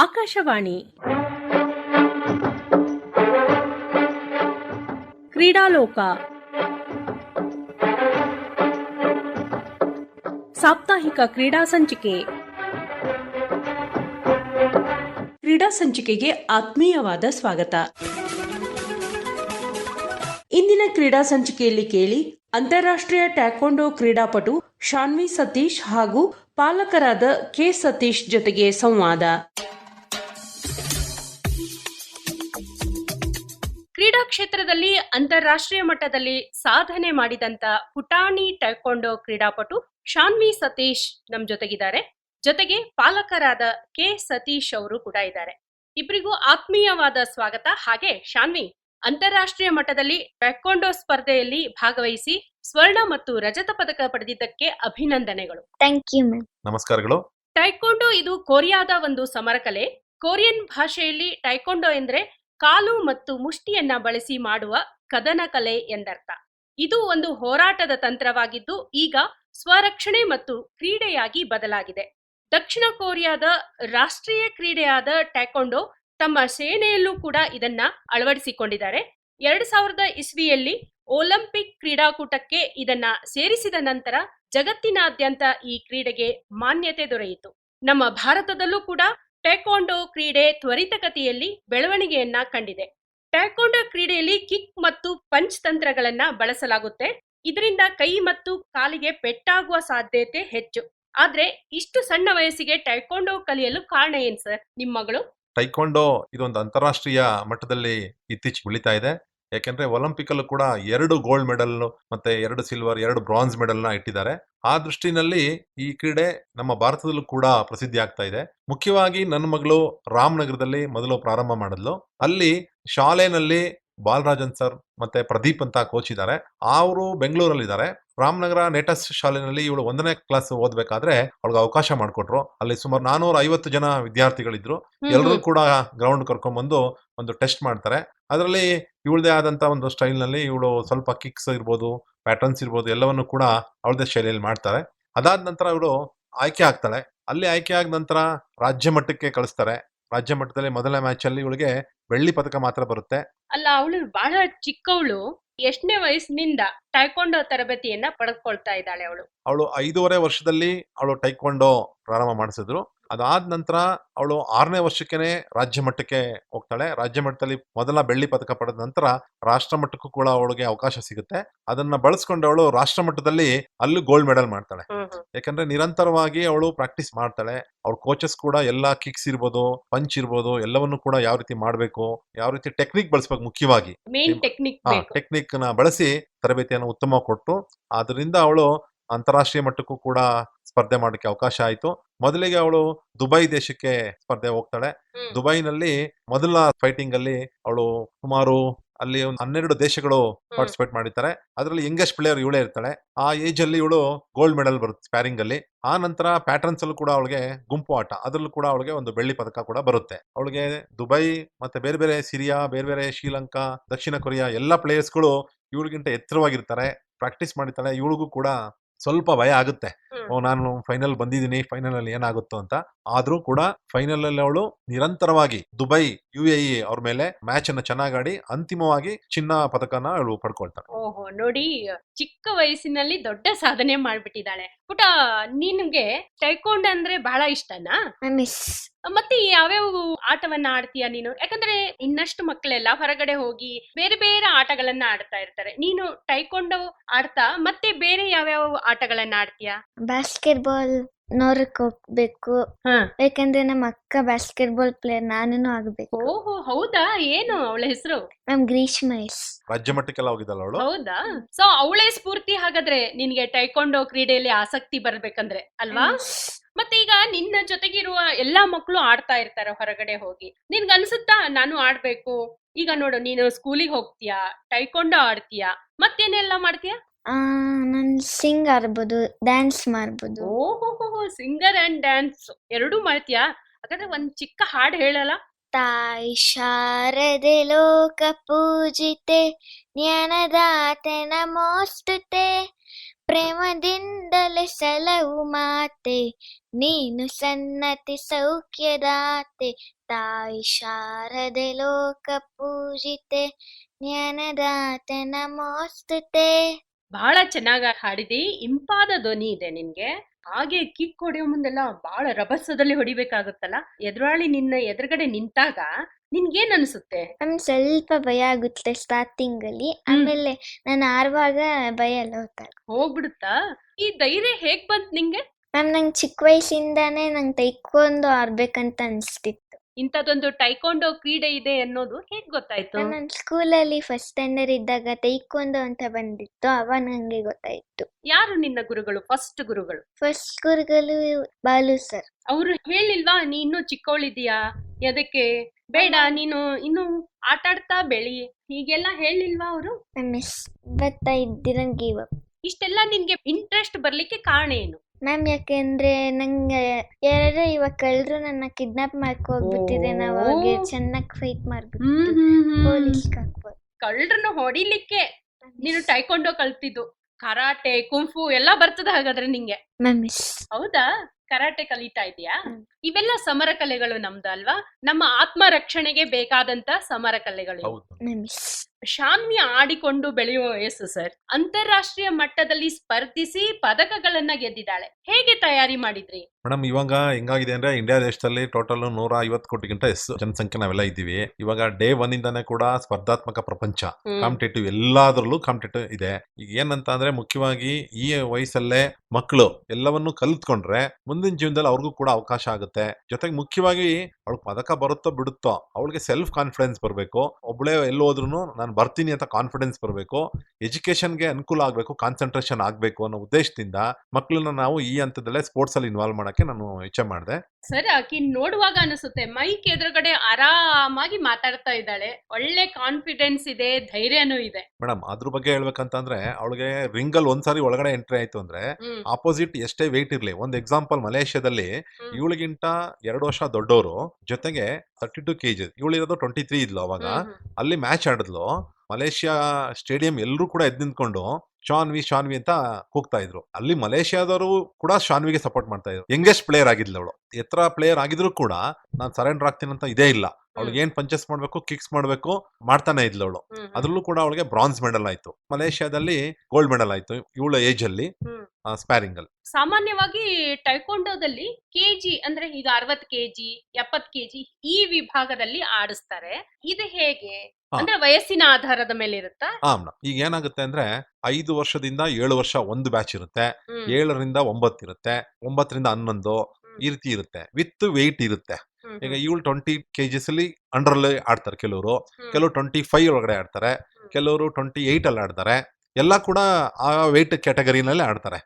ಆಕಾಶವಾಣಿ. ಕ್ರೀಡಾಲೋಕ. ಸಾಪ್ತಾಹಿಕ ಕ್ರೀಡಾ ಸಂಚಿಕೆ. ಕ್ರೀಡಾ ಸಂಚಿಕೆಗೆ ಆತ್ಮೀಯವಾದ ಸ್ವಾಗತ. ಇಂದಿನ ಕ್ರೀಡಾ ಸಂಚಿಕೆಯಲ್ಲಿ ಕೇಳಿ ಅಂತಾರಾಷ್ಟ್ರೀಯ ಟ್ಯಾಕ್ವಾಂಡೋ ಕ್ರೀಡಾಪಟು ಶಾನ್ವಿ ಸತೀಶ್ ಹಾಗೂ ಪಾಲಕರಾದ ಕೆ ಸತೀಶ್ ಜೊತೆಗೆ ಸಂವಾದ. ಕ್ಷೇತ್ರದಲ್ಲಿ ಅಂತಾರಾಷ್ಟ್ರೀಯ ಮಟ್ಟದಲ್ಲಿ ಸಾಧನೆ ಮಾಡಿದಂತ ಪುಟಾಣಿ ಟೈಕೊಂಡೋ ಕ್ರೀಡಾಪಟು ಶಾನ್ವಿ ಸತೀಶ್ ನಮ್ ಜೊತೆಗಿದ್ದಾರೆ. ಜೊತೆಗೆ ಪಾಲಕರಾದ ಕೆ ಸತೀಶ್ ಅವರು ಕೂಡ ಇದ್ದಾರೆ. ಇಬ್ಬರಿಗೂ ಆತ್ಮೀಯವಾದ ಸ್ವಾಗತ. ಹಾಗೆ ಶಾನ್ವಿ ಅಂತಾರಾಷ್ಟ್ರೀಯ ಮಟ್ಟದಲ್ಲಿ ಟೈಕೊಂಡೋ ಸ್ಪರ್ಧೆಯಲ್ಲಿ ಭಾಗವಹಿಸಿ ಸ್ವರ್ಣ ಮತ್ತು ರಜತ ಪದಕ ಪಡೆದಿದ್ದಕ್ಕೆ ಅಭಿನಂದನೆಗಳು. ಥ್ಯಾಂಕ್ ಯು ಮ್ಯಾಮ್ ನಮಸ್ಕಾರಗಳು. ಟೈಕೊಂಡೋ ಇದು ಕೊರಿಯಾದ ಒಂದು ಸಮರಕಲೆ. ಕೊರಿಯನ್ ಭಾಷೆಯಲ್ಲಿ ಟೈಕೊಂಡೋ ಎಂದ್ರೆ ಕಾಲು ಮತ್ತು ಮುಷ್ಟಿಯನ್ನ ಬಳಸಿ ಮಾಡುವ ಕದನ ಕಲೆ ಎಂದರ್ಥ. ಇದು ಒಂದು ಹೋರಾಟದ ತಂತ್ರವಾಗಿದ್ದು, ಈಗ ಸ್ವರಕ್ಷಣೆ ಮತ್ತು ಕ್ರೀಡೆಯಾಗಿ ಬದಲಾಗಿದೆ. ದಕ್ಷಿಣ ಕೊರಿಯಾದ ರಾಷ್ಟ್ರೀಯ ಕ್ರೀಡೆಯಾದ ಟ್ಯಾಕೊಂಡೋ ತಮ್ಮ ಸೇನೆಯಲ್ಲೂ ಕೂಡ ಇದನ್ನ ಅಳವಡಿಸಿಕೊಂಡಿದ್ದಾರೆ. ಎರಡ್ ಸಾವಿರದ ಇಸ್ವಿಯಲ್ಲಿ ಒಲಿಂಪಿಕ್ ಕ್ರೀಡಾಕೂಟಕ್ಕೆ ಇದನ್ನ ಸೇರಿಸಿದ ನಂತರ ಜಗತ್ತಿನಾದ್ಯಂತ ಈ ಕ್ರೀಡೆಗೆ ಮಾನ್ಯತೆ ದೊರೆಯಿತು. ನಮ್ಮ ಭಾರತದಲ್ಲೂ ಕೂಡ ಟೈಕೊಂಡೋ ಕ್ರೀಡೆ ತ್ವರಿತಗತಿಯಲ್ಲಿ ಬೆಳವಣಿಗೆಯನ್ನ ಕಂಡಿದೆ. ಟೈಕೊಂಡೋ ಕ್ರೀಡೆಯಲ್ಲಿ ಕಿಕ್ ಮತ್ತು ಪಂಚ್ ತಂತ್ರಗಳನ್ನ ಬಳಸಲಾಗುತ್ತೆ. ಇದರಿಂದ ಕೈ ಮತ್ತು ಕಾಲಿಗೆ ಪೆಟ್ಟಾಗುವ ಸಾಧ್ಯತೆ ಹೆಚ್ಚು. ಆದ್ರೆ ಇಷ್ಟು ಸಣ್ಣ ವಯಸ್ಸಿಗೆ ಟೈಕೊಂಡೋ ಕಲಿಯಲು ಕಾರಣ ಏನ್ ಸರ್ ನಿಮ್ಮ ಮಗಳು? ಟೈಕೊಂಡೋ ಇದೊಂದು ಅಂತಾರಾಷ್ಟ್ರೀಯ ಮಟ್ಟದಲ್ಲಿ ಇತ್ತೀಚೆಗೆ ಬೆಳೀತಾ ಇದೆ. ಯಾಕೆಂದ್ರೆ ಒಲಿಂಪಿಕ್ ಅಲ್ಲೂ ಕೂಡ ಎರಡು ಗೋಲ್ಡ್ ಮೆಡಲ್ ಮತ್ತೆ ಎರಡು ಸಿಲ್ವರ್ ಎರಡು ಬ್ರಾನ್ಸ್ ಮೆಡಲ್ನ ಇಟ್ಟಿದ್ದಾರೆ. ಆ ದೃಷ್ಟಿನಲ್ಲಿ ಈ ಕ್ರೀಡೆ ನಮ್ಮ ಭಾರತದಲ್ಲೂ ಕೂಡ ಪ್ರಸಿದ್ಧಿ ಆಗ್ತಾ ಇದೆ. ಮುಖ್ಯವಾಗಿ ನನ್ನ ಮಗಳು ರಾಮನಗರದಲ್ಲಿ ಮೊದಲು ಪ್ರಾರಂಭ ಮಾಡಿದ್ಲು. ಅಲ್ಲಿ ಶಾಲೆನಲ್ಲಿ ಬಾಲರಾಜನ್ ಸರ್ ಮತ್ತೆ ಪ್ರದೀಪ್ ಅಂತ ಕೋಚ್ ಇದ್ದಾರೆ. ಅವರು ಬೆಂಗಳೂರಲ್ಲಿದ್ದಾರೆ. ರಾಮನಗರ ನೇಟಸ್ ಶಾಲೆಯಲ್ಲಿ ಇವಳು ಒಂದನೇ ಕ್ಲಾಸ್ ಓದ್ಬೇಕಾದ್ರೆ ಅವಳಿಗೆ ಅವಕಾಶ ಮಾಡಿಕೊಟ್ರು. ಅಲ್ಲಿ ಸುಮಾರು ನಾನೂರ ಐವತ್ತು ಜನ ವಿದ್ಯಾರ್ಥಿಗಳಿದ್ರು. ಎಲ್ಲರೂ ಕೂಡ ಗ್ರೌಂಡ್ ಕರ್ಕೊಂಡ್ಬಂದು ಒಂದು ಟೆಸ್ಟ್ ಮಾಡ್ತಾರೆ. ಅದರಲ್ಲಿ ಇವಳದೇ ಆದಂತ ಒಂದು ಸ್ಟೈಲ್ನಲ್ಲಿ ಇವಳು ಸ್ವಲ್ಪ ಕಿಕ್ಸ್ ಇರ್ಬೋದು ಪ್ಯಾಟರ್ನ್ಸ್ ಇರ್ಬೋದು ಎಲ್ಲವನ್ನು ಕೂಡ ಅವಳದೇ ಶೈಲಿಯಲ್ಲಿ ಮಾಡ್ತಾರೆ. ಅದಾದ ನಂತರ ಇವಳು ಆಯ್ಕೆ ಆಗ್ತಾಳೆ. ಅಲ್ಲಿ ಆಯ್ಕೆ ಆದ ನಂತರ ರಾಜ್ಯ ಮಟ್ಟಕ್ಕೆ ಕಳಿಸ್ತಾರೆ. ರಾಜ್ಯ ಮಟ್ಟದಲ್ಲಿ ಮೊದಲನೇ ಮ್ಯಾಚ್ ಅಲ್ಲಿ ಇವಳಿಗೆ ಬೆಳ್ಳಿ ಪದಕ ಮಾತ್ರ ಬರುತ್ತೆ. ಅಲ್ಲ ಅವಳು ಬಹಳ ಚಿಕ್ಕವಳು. ಎಷ್ಟನೇ ವಯಸ್ಸಿನಿಂದ ಟೈಕೊಂಡೋ ತರಬೇತಿಯನ್ನ ಪಡೆದುಕೊಳ್ತಾ ಇದ್ದಾಳೆ ಅವಳು? ಅವಳು ಐದೂವರೆ ವರ್ಷದಲ್ಲಿ ಅವಳು ಟೈಕೊಂಡೋ ಪ್ರಾರಂಭ ಮಾಡಿಸಿದ್ರು. ಅದಾದ ನಂತರ ಅವಳು ಆರನೇ ವರ್ಷಕ್ಕೇನೆ ರಾಜ್ಯ ಮಟ್ಟಕ್ಕೆ ಹೋಗ್ತಾಳೆ. ರಾಜ್ಯ ಮಟ್ಟದಲ್ಲಿ ಮೊದಲ ಬೆಳ್ಳಿ ಪದಕ ಪಡೆದ ನಂತರ ರಾಷ್ಟ್ರ ಮಟ್ಟಕ್ಕೂ ಕೂಡ ಅವಳಿಗೆ ಅವಕಾಶ ಸಿಗುತ್ತೆ. ಅದನ್ನ ಬಳಸ್ಕೊಂಡು ಅವಳು ರಾಷ್ಟ್ರ ಮಟ್ಟದಲ್ಲಿ ಅಲ್ಲಿ ಗೋಲ್ಡ್ ಮೆಡಲ್ ಮಾಡ್ತಾಳೆ. ಯಾಕಂದ್ರೆ ನಿರಂತರವಾಗಿ ಅವಳು ಪ್ರಾಕ್ಟೀಸ್ ಮಾಡ್ತಾಳೆ. ಅವ್ರ ಕೋಚಸ್ ಕೂಡ ಎಲ್ಲಾ ಕಿಕ್ಸ್ ಇರ್ಬೋದು ಪಂಚ್ ಇರ್ಬೋದು ಎಲ್ಲವನ್ನು ಕೂಡ ಯಾವ ರೀತಿ ಮಾಡ್ಬೇಕು ಯಾವ ರೀತಿ ಟೆಕ್ನಿಕ್ ಬಳಸ್ಬೇಕು ಮುಖ್ಯವಾಗಿ. ಟೆಕ್ನಿಕ್ ಟೆಕ್ನಿಕ್ನ ಬಳಸಿ ತರಬೇತಿಯನ್ನು ಉತ್ತಮ ಕೊಟ್ಟು ಆದ್ರಿಂದ ಅವಳು ಅಂತಾರಾಷ್ಟ್ರೀಯ ಮಟ್ಟಕ್ಕೂ ಕೂಡ ಸ್ಪರ್ಧೆ ಮಾಡೋಕೆ ಅವಕಾಶ ಆಯ್ತು. ಮೊದಲಿಗೆ ಅವಳು ದುಬೈ ದೇಶಕ್ಕೆ ಸ್ಪರ್ಧೆ ಹೋಗ್ತಾಳೆ. ದುಬೈನಲ್ಲಿ ಮೊದಲ ಫೈಟಿಂಗ್ ಅಲ್ಲಿ ಅವಳು ಸುಮಾರು ಅಲ್ಲಿ ಒಂದು ಹನ್ನೆರಡು ದೇಶಗಳು ಪಾರ್ಟಿಸಿಪೇಟ್ ಮಾಡಿರ್ತಾರೆ. ಅದರಲ್ಲಿ ಯಂಗೆಸ್ಟ್ ಪ್ಲೇಯರ್ ಇವಳೇ ಇರ್ತಾಳೆ. ಆ ಏಜ್ ಅಲ್ಲಿ ಇವಳು ಗೋಲ್ಡ್ ಮೆಡಲ್ ಬರುತ್ತೆ ಸ್ಪ್ಯಾರಿಂಗ್ ಅಲ್ಲಿ ಆ ನಂತರ ಪ್ಯಾಟರ್ನ್ಸ್ ಅಲ್ಲಿ ಕೂಡ ಅವಳಿಗೆ ಗುಂಪು ಆಟ. ಅದರಲ್ಲೂ ಕೂಡ ಅವಳಿಗೆ ಒಂದು ಬೆಳ್ಳಿ ಪದಕ ಕೂಡ ಬರುತ್ತೆ. ಅವಳಿಗೆ ದುಬೈ ಮತ್ತೆ ಬೇರೆ ಬೇರೆ ಸಿರಿಯಾ ಬೇರೆ ಬೇರೆ ಶ್ರೀಲಂಕಾ ದಕ್ಷಿಣ ಕೊರಿಯಾ ಎಲ್ಲ ಪ್ಲೇಯರ್ಸ್ಗಳು ಇವಳಿಗಿಂತ ಎತ್ತರವಾಗಿರ್ತಾರೆ. ಪ್ರಾಕ್ಟೀಸ್ ಮಾಡಿರ್ತಾಳೆ. ಇವಳಿಗೂ ಕೂಡ ಸ್ವಲ್ಪ ಭಯ ಆಗುತ್ತೆ. ನಾನು ಫೈನಲ್ ಬಂದಿದ್ದೀನಿ ಫೈನಲ್ ಅಲ್ಲಿ ಏನಾಗುತ್ತೋ ಅಂತ. ಆದ್ರೂ ಕೂಡ ಫೈನಲ್ ಅಲ್ಲಿ ಅವಳು ನಿರಂತರವಾಗಿ ದುಬೈ ಯು ಎ ಅವ್ರ ಮೇಲೆ ಮ್ಯಾಚ್ ಅನ್ನ ಚೆನ್ನಾಗಿ ಆಡಿ ಅಂತಿಮವಾಗಿ ಚಿನ್ನ ಪದಕನ ಅವಳು ಪಡ್ಕೊಳ್ತಾಳೆ. ಓಹೋ ನೋಡಿ ಚಿಕ್ಕ ವಯಸ್ಸಿನಲ್ಲಿ ದೊಡ್ಡ ಸಾಧನೆ ಮಾಡ್ಬಿಟ್ಟಿದ್ದಾಳೆ. ಪುಟ ನಿನ್ಗೆ ಟೈಕೊಂಡ್ ಅಂದ್ರೆ ಬಹಳ ಇಷ್ಟನಾ? ಮಿಸ್ ಮತ್ತೆ ಯಾವ್ಯಾವ ಆಟವನ್ನ ಆಡ್ತೀಯ ನೀನು? ಯಾಕಂದ್ರೆ ಇನ್ನಷ್ಟು ಮಕ್ಕಳೆಲ್ಲ ಹೊರಗಡೆ ಹೋಗಿ ಬೇರೆ ಬೇರೆ ಆಟಗಳನ್ನ ಆಡ್ತಾ ಇರ್ತಾರೆ. ನೀನು ಟೈಕೊಂಡು ಆಡ್ತಾ ಮತ್ತೆ ಬೇರೆ ಯಾವ್ಯಾವ ಆಟಗಳನ್ನ ಆಡ್ತೀಯ? ಬಾಸ್ಕೆಟ್ ಬಾಲ್ ನೋಡಕ್ ಹೋಗ್ಬೇಕು ಹಾ. ಯಾಕಂದ್ರೆ ನಮ್ಮ ಅಕ್ಕ ಬಾಸ್ಕೆಟ್ ಬಾಲ್ ಪ್ಲೇಯರ್ ನಾನು ಆಗ್ಬೇಕು. ಓಹೋ ಹೌದಾ? ಏನು ಅವಳ ಹೆಸರು? ನಮ್ ಗ್ರೀಷ್ಮ ಎಸ್ ರಾಜ್ಯ ಮಟ್ಟಕ್ಕೆಲ್ಲ ಹೋಗಿದ್ದಲ್ಲ ಅವಳು? ಹೌದಾ? ಸೊ ಅವಳೇ ಸ್ಫೂರ್ತಿ ಹಾಗಾದ್ರೆ ನಿನ್ಗೆ ಟೈಕೊಂಡೋ ಕ್ರೀಡೆಯಲ್ಲಿ ಆಸಕ್ತಿ ಬರ್ಬೇಕಂದ್ರೆ ಅಲ್ವಾ? ಮತ್ತೆ ಈಗ ನಿನ್ನ ಜೊತೆಗಿರುವ ಎಲ್ಲಾ ಮಕ್ಕಳು ಆಡ್ತಾ ಇರ್ತಾರೆ ಹೊರಗಡೆ ಹೋಗಿ. ನಿನ್ಗೆ ಅನ್ಸುತ್ತಾ ನಾನು ಆಡ್ಬೇಕು. ಈಗ ನೋಡು ನೀನು ಸ್ಕೂಲಿಗೆ ಹೋಗ್ತೀಯಾ? ಟೈಕೊಂಡೋ ಆಡ್ತೀಯಾ? ಮತ್ತೇನೆಲ್ಲ ಮಾಡ್ತೀಯಾ? ನಾನ್ ಸಿಂಗ್ ಆಡ್ಬೋದು ಡ್ಯಾನ್ಸ್ ಮಾಡ್ಬೋದು. ಓಹೋ ಸಿಂಗರ್ ಅಂಡ್ ಡ್ಯಾನ್ಸ್ ಎರಡೂ ಮಾಡ್ತೀಯಾ? ಹಾಗಾದ್ರೆ ಒಂದು ಚಿಕ್ಕ ಹಾಡು ಹೇಳಲ್ಲ? ತಾಯಿ ಶಾರದೆ ಲೋಕ ಪೂಜಿತೆ ಜ್ಞಾನದಾತೆ ನಮೋಸ್ತುತೆ ಪ್ರೇಮದಿಂದಲೇ ಸಲವು ಮಾತೆ ನೀನು ಸನ್ನತಿ ಸೌಖ್ಯದಾತೆ. ತಾಯಿ ಶಾರದೆ ಲೋಕ ಪೂಜಿತೆ ಜ್ಞಾನದಾತೆ ನಮೋಸ್ತುತೆ. ಬಹಳ ಚೆನ್ನಾಗಿ ಹಾಡಿದಿ. ಇಂಪಾದ ಧ್ವನಿ ಇದೆ ನಿನ್ಗೆ. ಹಾಗೆ ಕಿಕ್ ಹೊಡೆಯೋ ಮುಂದೆಲ್ಲ ಬಹಳ ರಭಸದಲ್ಲಿ ಹೊಡಿಬೇಕಾಗುತ್ತಲ್ಲ. ಎದುರಾಳಿ ನಿನ್ನ ಎದುರುಗಡೆ ನಿಂತಾಗ ನಿನ್ಗೇನ್ ಅನ್ಸುತ್ತೆ? ನಮ್ಗೆ ಸ್ವಲ್ಪ ಭಯ ಆಗುತ್ತೆ ಸ್ಟಾರ್ಟಿಂಗ್ ಅಲ್ಲಿ ಆಮೇಲೆ ನಾನು ಆರ್ವಾಗ ಭಯ ಎಲ್ಲ ಹೋಗ್ತಾರೆ ಹೋಗ್ಬಿಡುತ್ತಾ? ಈ ಧೈರ್ಯ ಹೇಗ್ ಬಂತ್ ನಿಂಗೆ? ಮ್ಯಾಮ್ ನಂಗೆ ಚಿಕ್ಕ ವಯಸ್ಸಿಂದಾನೇ ನಂಗೆ ತೈಕೊಂಡು ಆರ್ಬೇಕಂತ ಅನಿಸ್ತಿತ್ತು. ಇಂಥದ್ದೊಂದು ಟೈಕೊಂಡೋ ಕ್ರೀಡೆ ಇದೆ ಅನ್ನೋದು ಹೇಗ್ ಗೊತ್ತಾಯ್ತು? ನನ್ನ ಸ್ಕೂಲಲ್ಲಿ ಫಸ್ಟ್ ಸ್ಟ್ಯಾಂಡರ್ಡ್ ಇದ್ದಾಗ ತೈಕೊಂಡೋ ಅಂತ ಬಂದಿತ್ತು ಅವ ನಂಗೆ ಗೊತ್ತಾಯ್ತು. ಯಾರು ನಿನ್ನ ಗುರುಗಳು ಫಸ್ಟ್ ಗುರುಗಳು? ಫಸ್ಟ್ ಗುರುಗಳು ಬಾಲು ಸರ್ ಅವ್ರು ಹೇಳಿಲ್ವಾ ನೀ ಇನ್ನೂ ಚಿಕ್ಕವಳಿದೀಯಾ ಅದಕ್ಕೆ ಬೇಡ ನೀನು ಇನ್ನು ಆಟಾಡ್ತಾ ಬೆಳಿ. ಹೀಗೆಲ್ಲ ಹೇಳಿಲ್ವಾ ಅವರು? ಮಿಸ್ ಅಪ್ ಇಷ್ಟೆಲ್ಲ ನಿನ್ಗೆ ಇಂಟ್ರೆಸ್ಟ್ ಬರ್ಲಿಕ್ಕೆ ಕಾರಣ ಏನು? ಮ್ಯಾಮ್ ಯಾಕೆಂದ್ರೆ ನಂಗೆ ಯಾರು ಇವಾಗ ಕಳ್ಳರು ನನ್ನ ಕಿಡ್ನಾಪ್ ಮಾಡ್ಕೊ ಹೋಗ್ಬಿಟ್ಟಿದೆ ನಾವು ಅವಾಗೆ ಓ. ಚೆನ್ನಾಗಿ ಫೈಟ್ ಮಾಡ್ಬಿಟ್ಟು ಹ್ಮ್ ಪೊಲೀಸ್ ಹಾಕ್ಬೋದು ಕಳ್ಳರನ್ನ ಹೊಡಿಲಿಕ್ಕೆ ನೀನು ಟೈಕೊಂಡೋ ಕಲ್ತಿದ್ದು. ಕರಾಟೆ ಕುಂಫು ಎಲ್ಲ ಬರ್ತದ ಹಾಗಾದ್ರೆ ನಿಂಗೆ. ಮ್ಯಾಮ್ ಹೌದಾ? ಕರಾಟೆ ಕಲಿತಾ ಇದೀಯಾ ಹ್ಮ್. ಇವೆಲ್ಲ ಸಮರ ಕಲೆಗಳು ನಮ್ದು ಅಲ್ವಾ? ನಮ್ಮ ಆತ್ಮ ರಕ್ಷಣೆಗೆ ಬೇಕಾದಂತ ಸಮರ ಕಲೆಗಳು ಇವು. ಹೌದು. ಮ್ಯಾಮ್ ಮಿಸ್ ಶಾಮ್ಯ ಆಡಿಕೊಂಡು ಬೆಳೆಯುವ ವಯಸ್ಸು ಸರ್. ಅಂತಾರಾಷ್ಟ್ರೀಯ ಮಟ್ಟದಲ್ಲಿ ಸ್ಪರ್ಧಿಸಿ ಪದಕಗಳನ್ನ ಗೆದ್ದಿದ್ದಾಳೆ. ಹೇಗೆ ತಯಾರಿ ಮಾಡಿದ್ರಿ? ಮೇಡಮ್ ಇವಾಗ ಹೆಂಗಾಗಿದೆ ಅಂದ್ರೆ ಇಂಡಿಯಾ ದೇಶದಲ್ಲಿ ಟೋಟಲ್ ನೂರ ಐವತ್ತು ಕೋಟಿಗಿಂತ ಹೆಚ್ಚು ಜನಸಂಖ್ಯೆ ನಾವೆಲ್ಲ ಇದ್ದೀವಿ. ಇವಾಗ ಡೇ ಒನ್ ಇಂದಾನೆ ಕೂಡ ಸ್ಪರ್ಧಾತ್ಮಕ ಪ್ರಪಂಚ. ಕಾಂಪಿಟೇಟಿವ್ ಎಲ್ಲಾದ್ರಲ್ಲೂ ಕಾಂಪಿಟೇಟಿವ್ ಇದೆ. ಈಗ ಏನಂತ ಅಂದ್ರೆ ಮುಖ್ಯವಾಗಿ ಈ ವಯಸ್ಸಲ್ಲೇ ಮಕ್ಕಳು ಎಲ್ಲವನ್ನು ಕಲ್ತ್ಕೊಂಡ್ರೆ ಮುಂದಿನ ಜೀವನದಲ್ಲಿ ಅವ್ರಿಗೂ ಕೂಡ ಅವಕಾಶ ಆಗುತ್ತೆ. ಜೊತೆಗೆ ಮುಖ್ಯವಾಗಿ ಅವಳಿಗೆ ಪದಕ ಬರುತ್ತೋ ಬಿಡುತ್ತೋ ಅವಳಿಗೆ ಸೆಲ್ಫ್ ಕಾನ್ಫಿಡೆನ್ಸ್ ಬರಬೇಕು. ಒಬ್ಳೆ ಎಲ್ಲೋದ್ರು ನಾನು ಬರ್ತೀನಿ ಅಂತ ಕಾನ್ಫಿಡೆನ್ಸ್ ಬರಬೇಕು ಎಜುಕೇಷನ್ಗೆ ಅನುಕೂಲ ಆಗಬೇಕು ಕಾನ್ಸಂಟ್ರೇಷನ್ ಆಗಬೇಕು ಅನ್ನೋ ಉದ್ದೇಶದಿಂದ ಮಕ್ಕಳನ್ನ ನಾವು ಈ ಹಂತದಲ್ಲೇ ಸ್ಪೋರ್ಟ್ಸಲ್ಲಿ ಇನ್ವಾಲ್ವ್ ಮಾಡೋಕ್ಕೆ ನಾನು ಇಚ್ಛೆ ಮಾಡಿದೆ. ಸರ್ ಆಕಿ ನೋಡುವಾಗ ಅನಿಸುತ್ತೆ ಮೈಕ್ ಎದುರುಗಡೆ ಆರಾಮಾಗಿ ಮಾತಾಡ್ತಾ ಇದ್ದಾಳೆ. ಒಳ್ಳೆ ಕಾನ್ಫಿಡೆನ್ಸ್ ಇದೆ ಧೈರ್ಯನೂ ಇದೆ. ಮೇಡಮ್ ಅದ್ರ ಬಗ್ಗೆ ಹೇಳ್ಬೇಕಂತಂದ್ರೆ ಅವಳಿಗೆ ರಿಂಗಲ್ ಒಂದ್ಸಾರಿ ಒಳಗಡೆ ಎಂಟ್ರಿ ಆಯ್ತು ಅಂದ್ರೆ ಆಪೋಸಿಟ್ ಎಷ್ಟೇ ವೆಯ್ಟ್ ಇರ್ಲಿ ಒಂದ್ ಎಕ್ಸಾಂಪಲ್ ಮಲೇಷ್ಯಾದಲ್ಲಿ. ಇವಳಿಗಿಂತ ಎರಡು ವರ್ಷ ದೊಡ್ಡವರು ಜೊತೆಗೆ ತರ್ಟಿ ಟು ಕೆಜಿ ಇವಳಿರೋದು ಟ್ವೆಂಟಿ ತ್ರೀ ಇದ್ಲು ಅವಾಗ. ಅಲ್ಲಿ ಮ್ಯಾಚ್ ಆಡಿದ್ಲು. ಮಲೇಷ್ಯಾ ಸ್ಟೇಡಿಯಂ ಎಲ್ಲರೂ ಕೂಡ ಎದ್ದು ನಿಂತ್ಕೊಂಡು ಶಾನ್ವಿ ಶಾನ್ವಿ ಅಂತ ಕೂಗ್ತಾ ಇದ್ರು. ಅಲ್ಲಿ ಮಲೇಷ್ಯಾದವರು ಕೂಡ ಶಾನ್ವಿಗೆ ಸಪೋರ್ಟ್ ಮಾಡ್ತಾ ಇದ್ರು. ಯಂಗೆಸ್ಟ್ ಪ್ಲೇಯರ್ ಆಗಿದ್ಲು ಅವಳು. ಎತ್ತರ ಪ್ಲೇಯರ್ ಆಗಿದ್ರು ಕೂಡ ನಾನು ಸರೆಂಡರ್ ಆಗ್ತೀನಿ ಅಂತ ಇದೇ ಇಲ್ಲ. ಅವಳಿಗೆ ಏನ್ ಪಂಚಸ್ ಮಾಡ್ಬೇಕು ಕಿಕ್ಸ್ ಮಾಡ್ಬೇಕು ಮಾಡ್ತಾನೆ ಇದ್ಲು ಅವಳು. ಅದ್ರಲ್ಲೂ ಕೂಡ ಅವಳಿಗೆ ಬ್ರಾನ್ಸ್ ಮೆಡಲ್ ಆಯ್ತು. ಮಲೇಷ್ಯಾದಲ್ಲಿ ಗೋಲ್ಡ್ ಮೆಡಲ್ ಆಯ್ತು. ಇವಳ ಏಜ್ ಅಲ್ಲಿ. ಸ್ಪ್ಯಾರಿಂಗ್ ಅಲ್ಲಿ. ಸಾಮಾನ್ಯವಾಗಿ ಟೈಕೊಂಡೋದಲ್ಲಿ ಕೆಜಿ ಅಂದ್ರೆ ಈಗ ಅರವತ್ ಕೆಜಿ ಎಪ್ಪತ್ ಕೆಜಿ ಈ ವಿಭಾಗದಲ್ಲಿ ಆಡಿಸ್ತಾರೆ. ಇದು ಹೇಗೆ. ಅಂದ್ರೆ ವಯಸ್ಸಿನ ಆಧಾರದ ಮೇಲೆ ಇರುತ್ತಾ? ಹಾ ಮೇಡಮ್ ಈಗ ಏನಾಗುತ್ತೆ ಅಂದ್ರೆ ಐದು ವರ್ಷದಿಂದ ಏಳು ವರ್ಷ ಒಂದು ಬ್ಯಾಚ್ ಇರುತ್ತೆ. ಏಳರಿಂದ ಒಂಬತ್ತು ಇರುತ್ತೆ. ಒಂಬತ್ತರಿಂದ ಹನ್ನೊಂದು ಈ ರೀತಿ ಇರುತ್ತೆ. ವಿತ್ ವೆಯ್ಟ್ ಇರುತ್ತೆ. ಈಗ ಇವಳು ಟ್ವೆಂಟಿ ಕೆಜಿಸ್ ಅಲ್ಲಿ ಅಂಡರ್ ಅಲ್ಲಿ ಆಡ್ತಾರೆ ಕೆಲವರು. ಕೆಲವರು ಟ್ವೆಂಟಿ ಫೈವ್ ಒಳಗಡೆ ಆಡ್ತಾರೆ. ಕೆಲವರು ಟ್ವೆಂಟಿ ಏಟ್ ಅಲ್ಲಿ ಆಡ್ತಾರೆ. ಎಲ್ಲ ಕೂಡ ಆ ವೆಯ್ಟ್ ಕ್ಯಾಟಗರಿನಲ್ಲಿ ಆಡ್ತಾರೆ.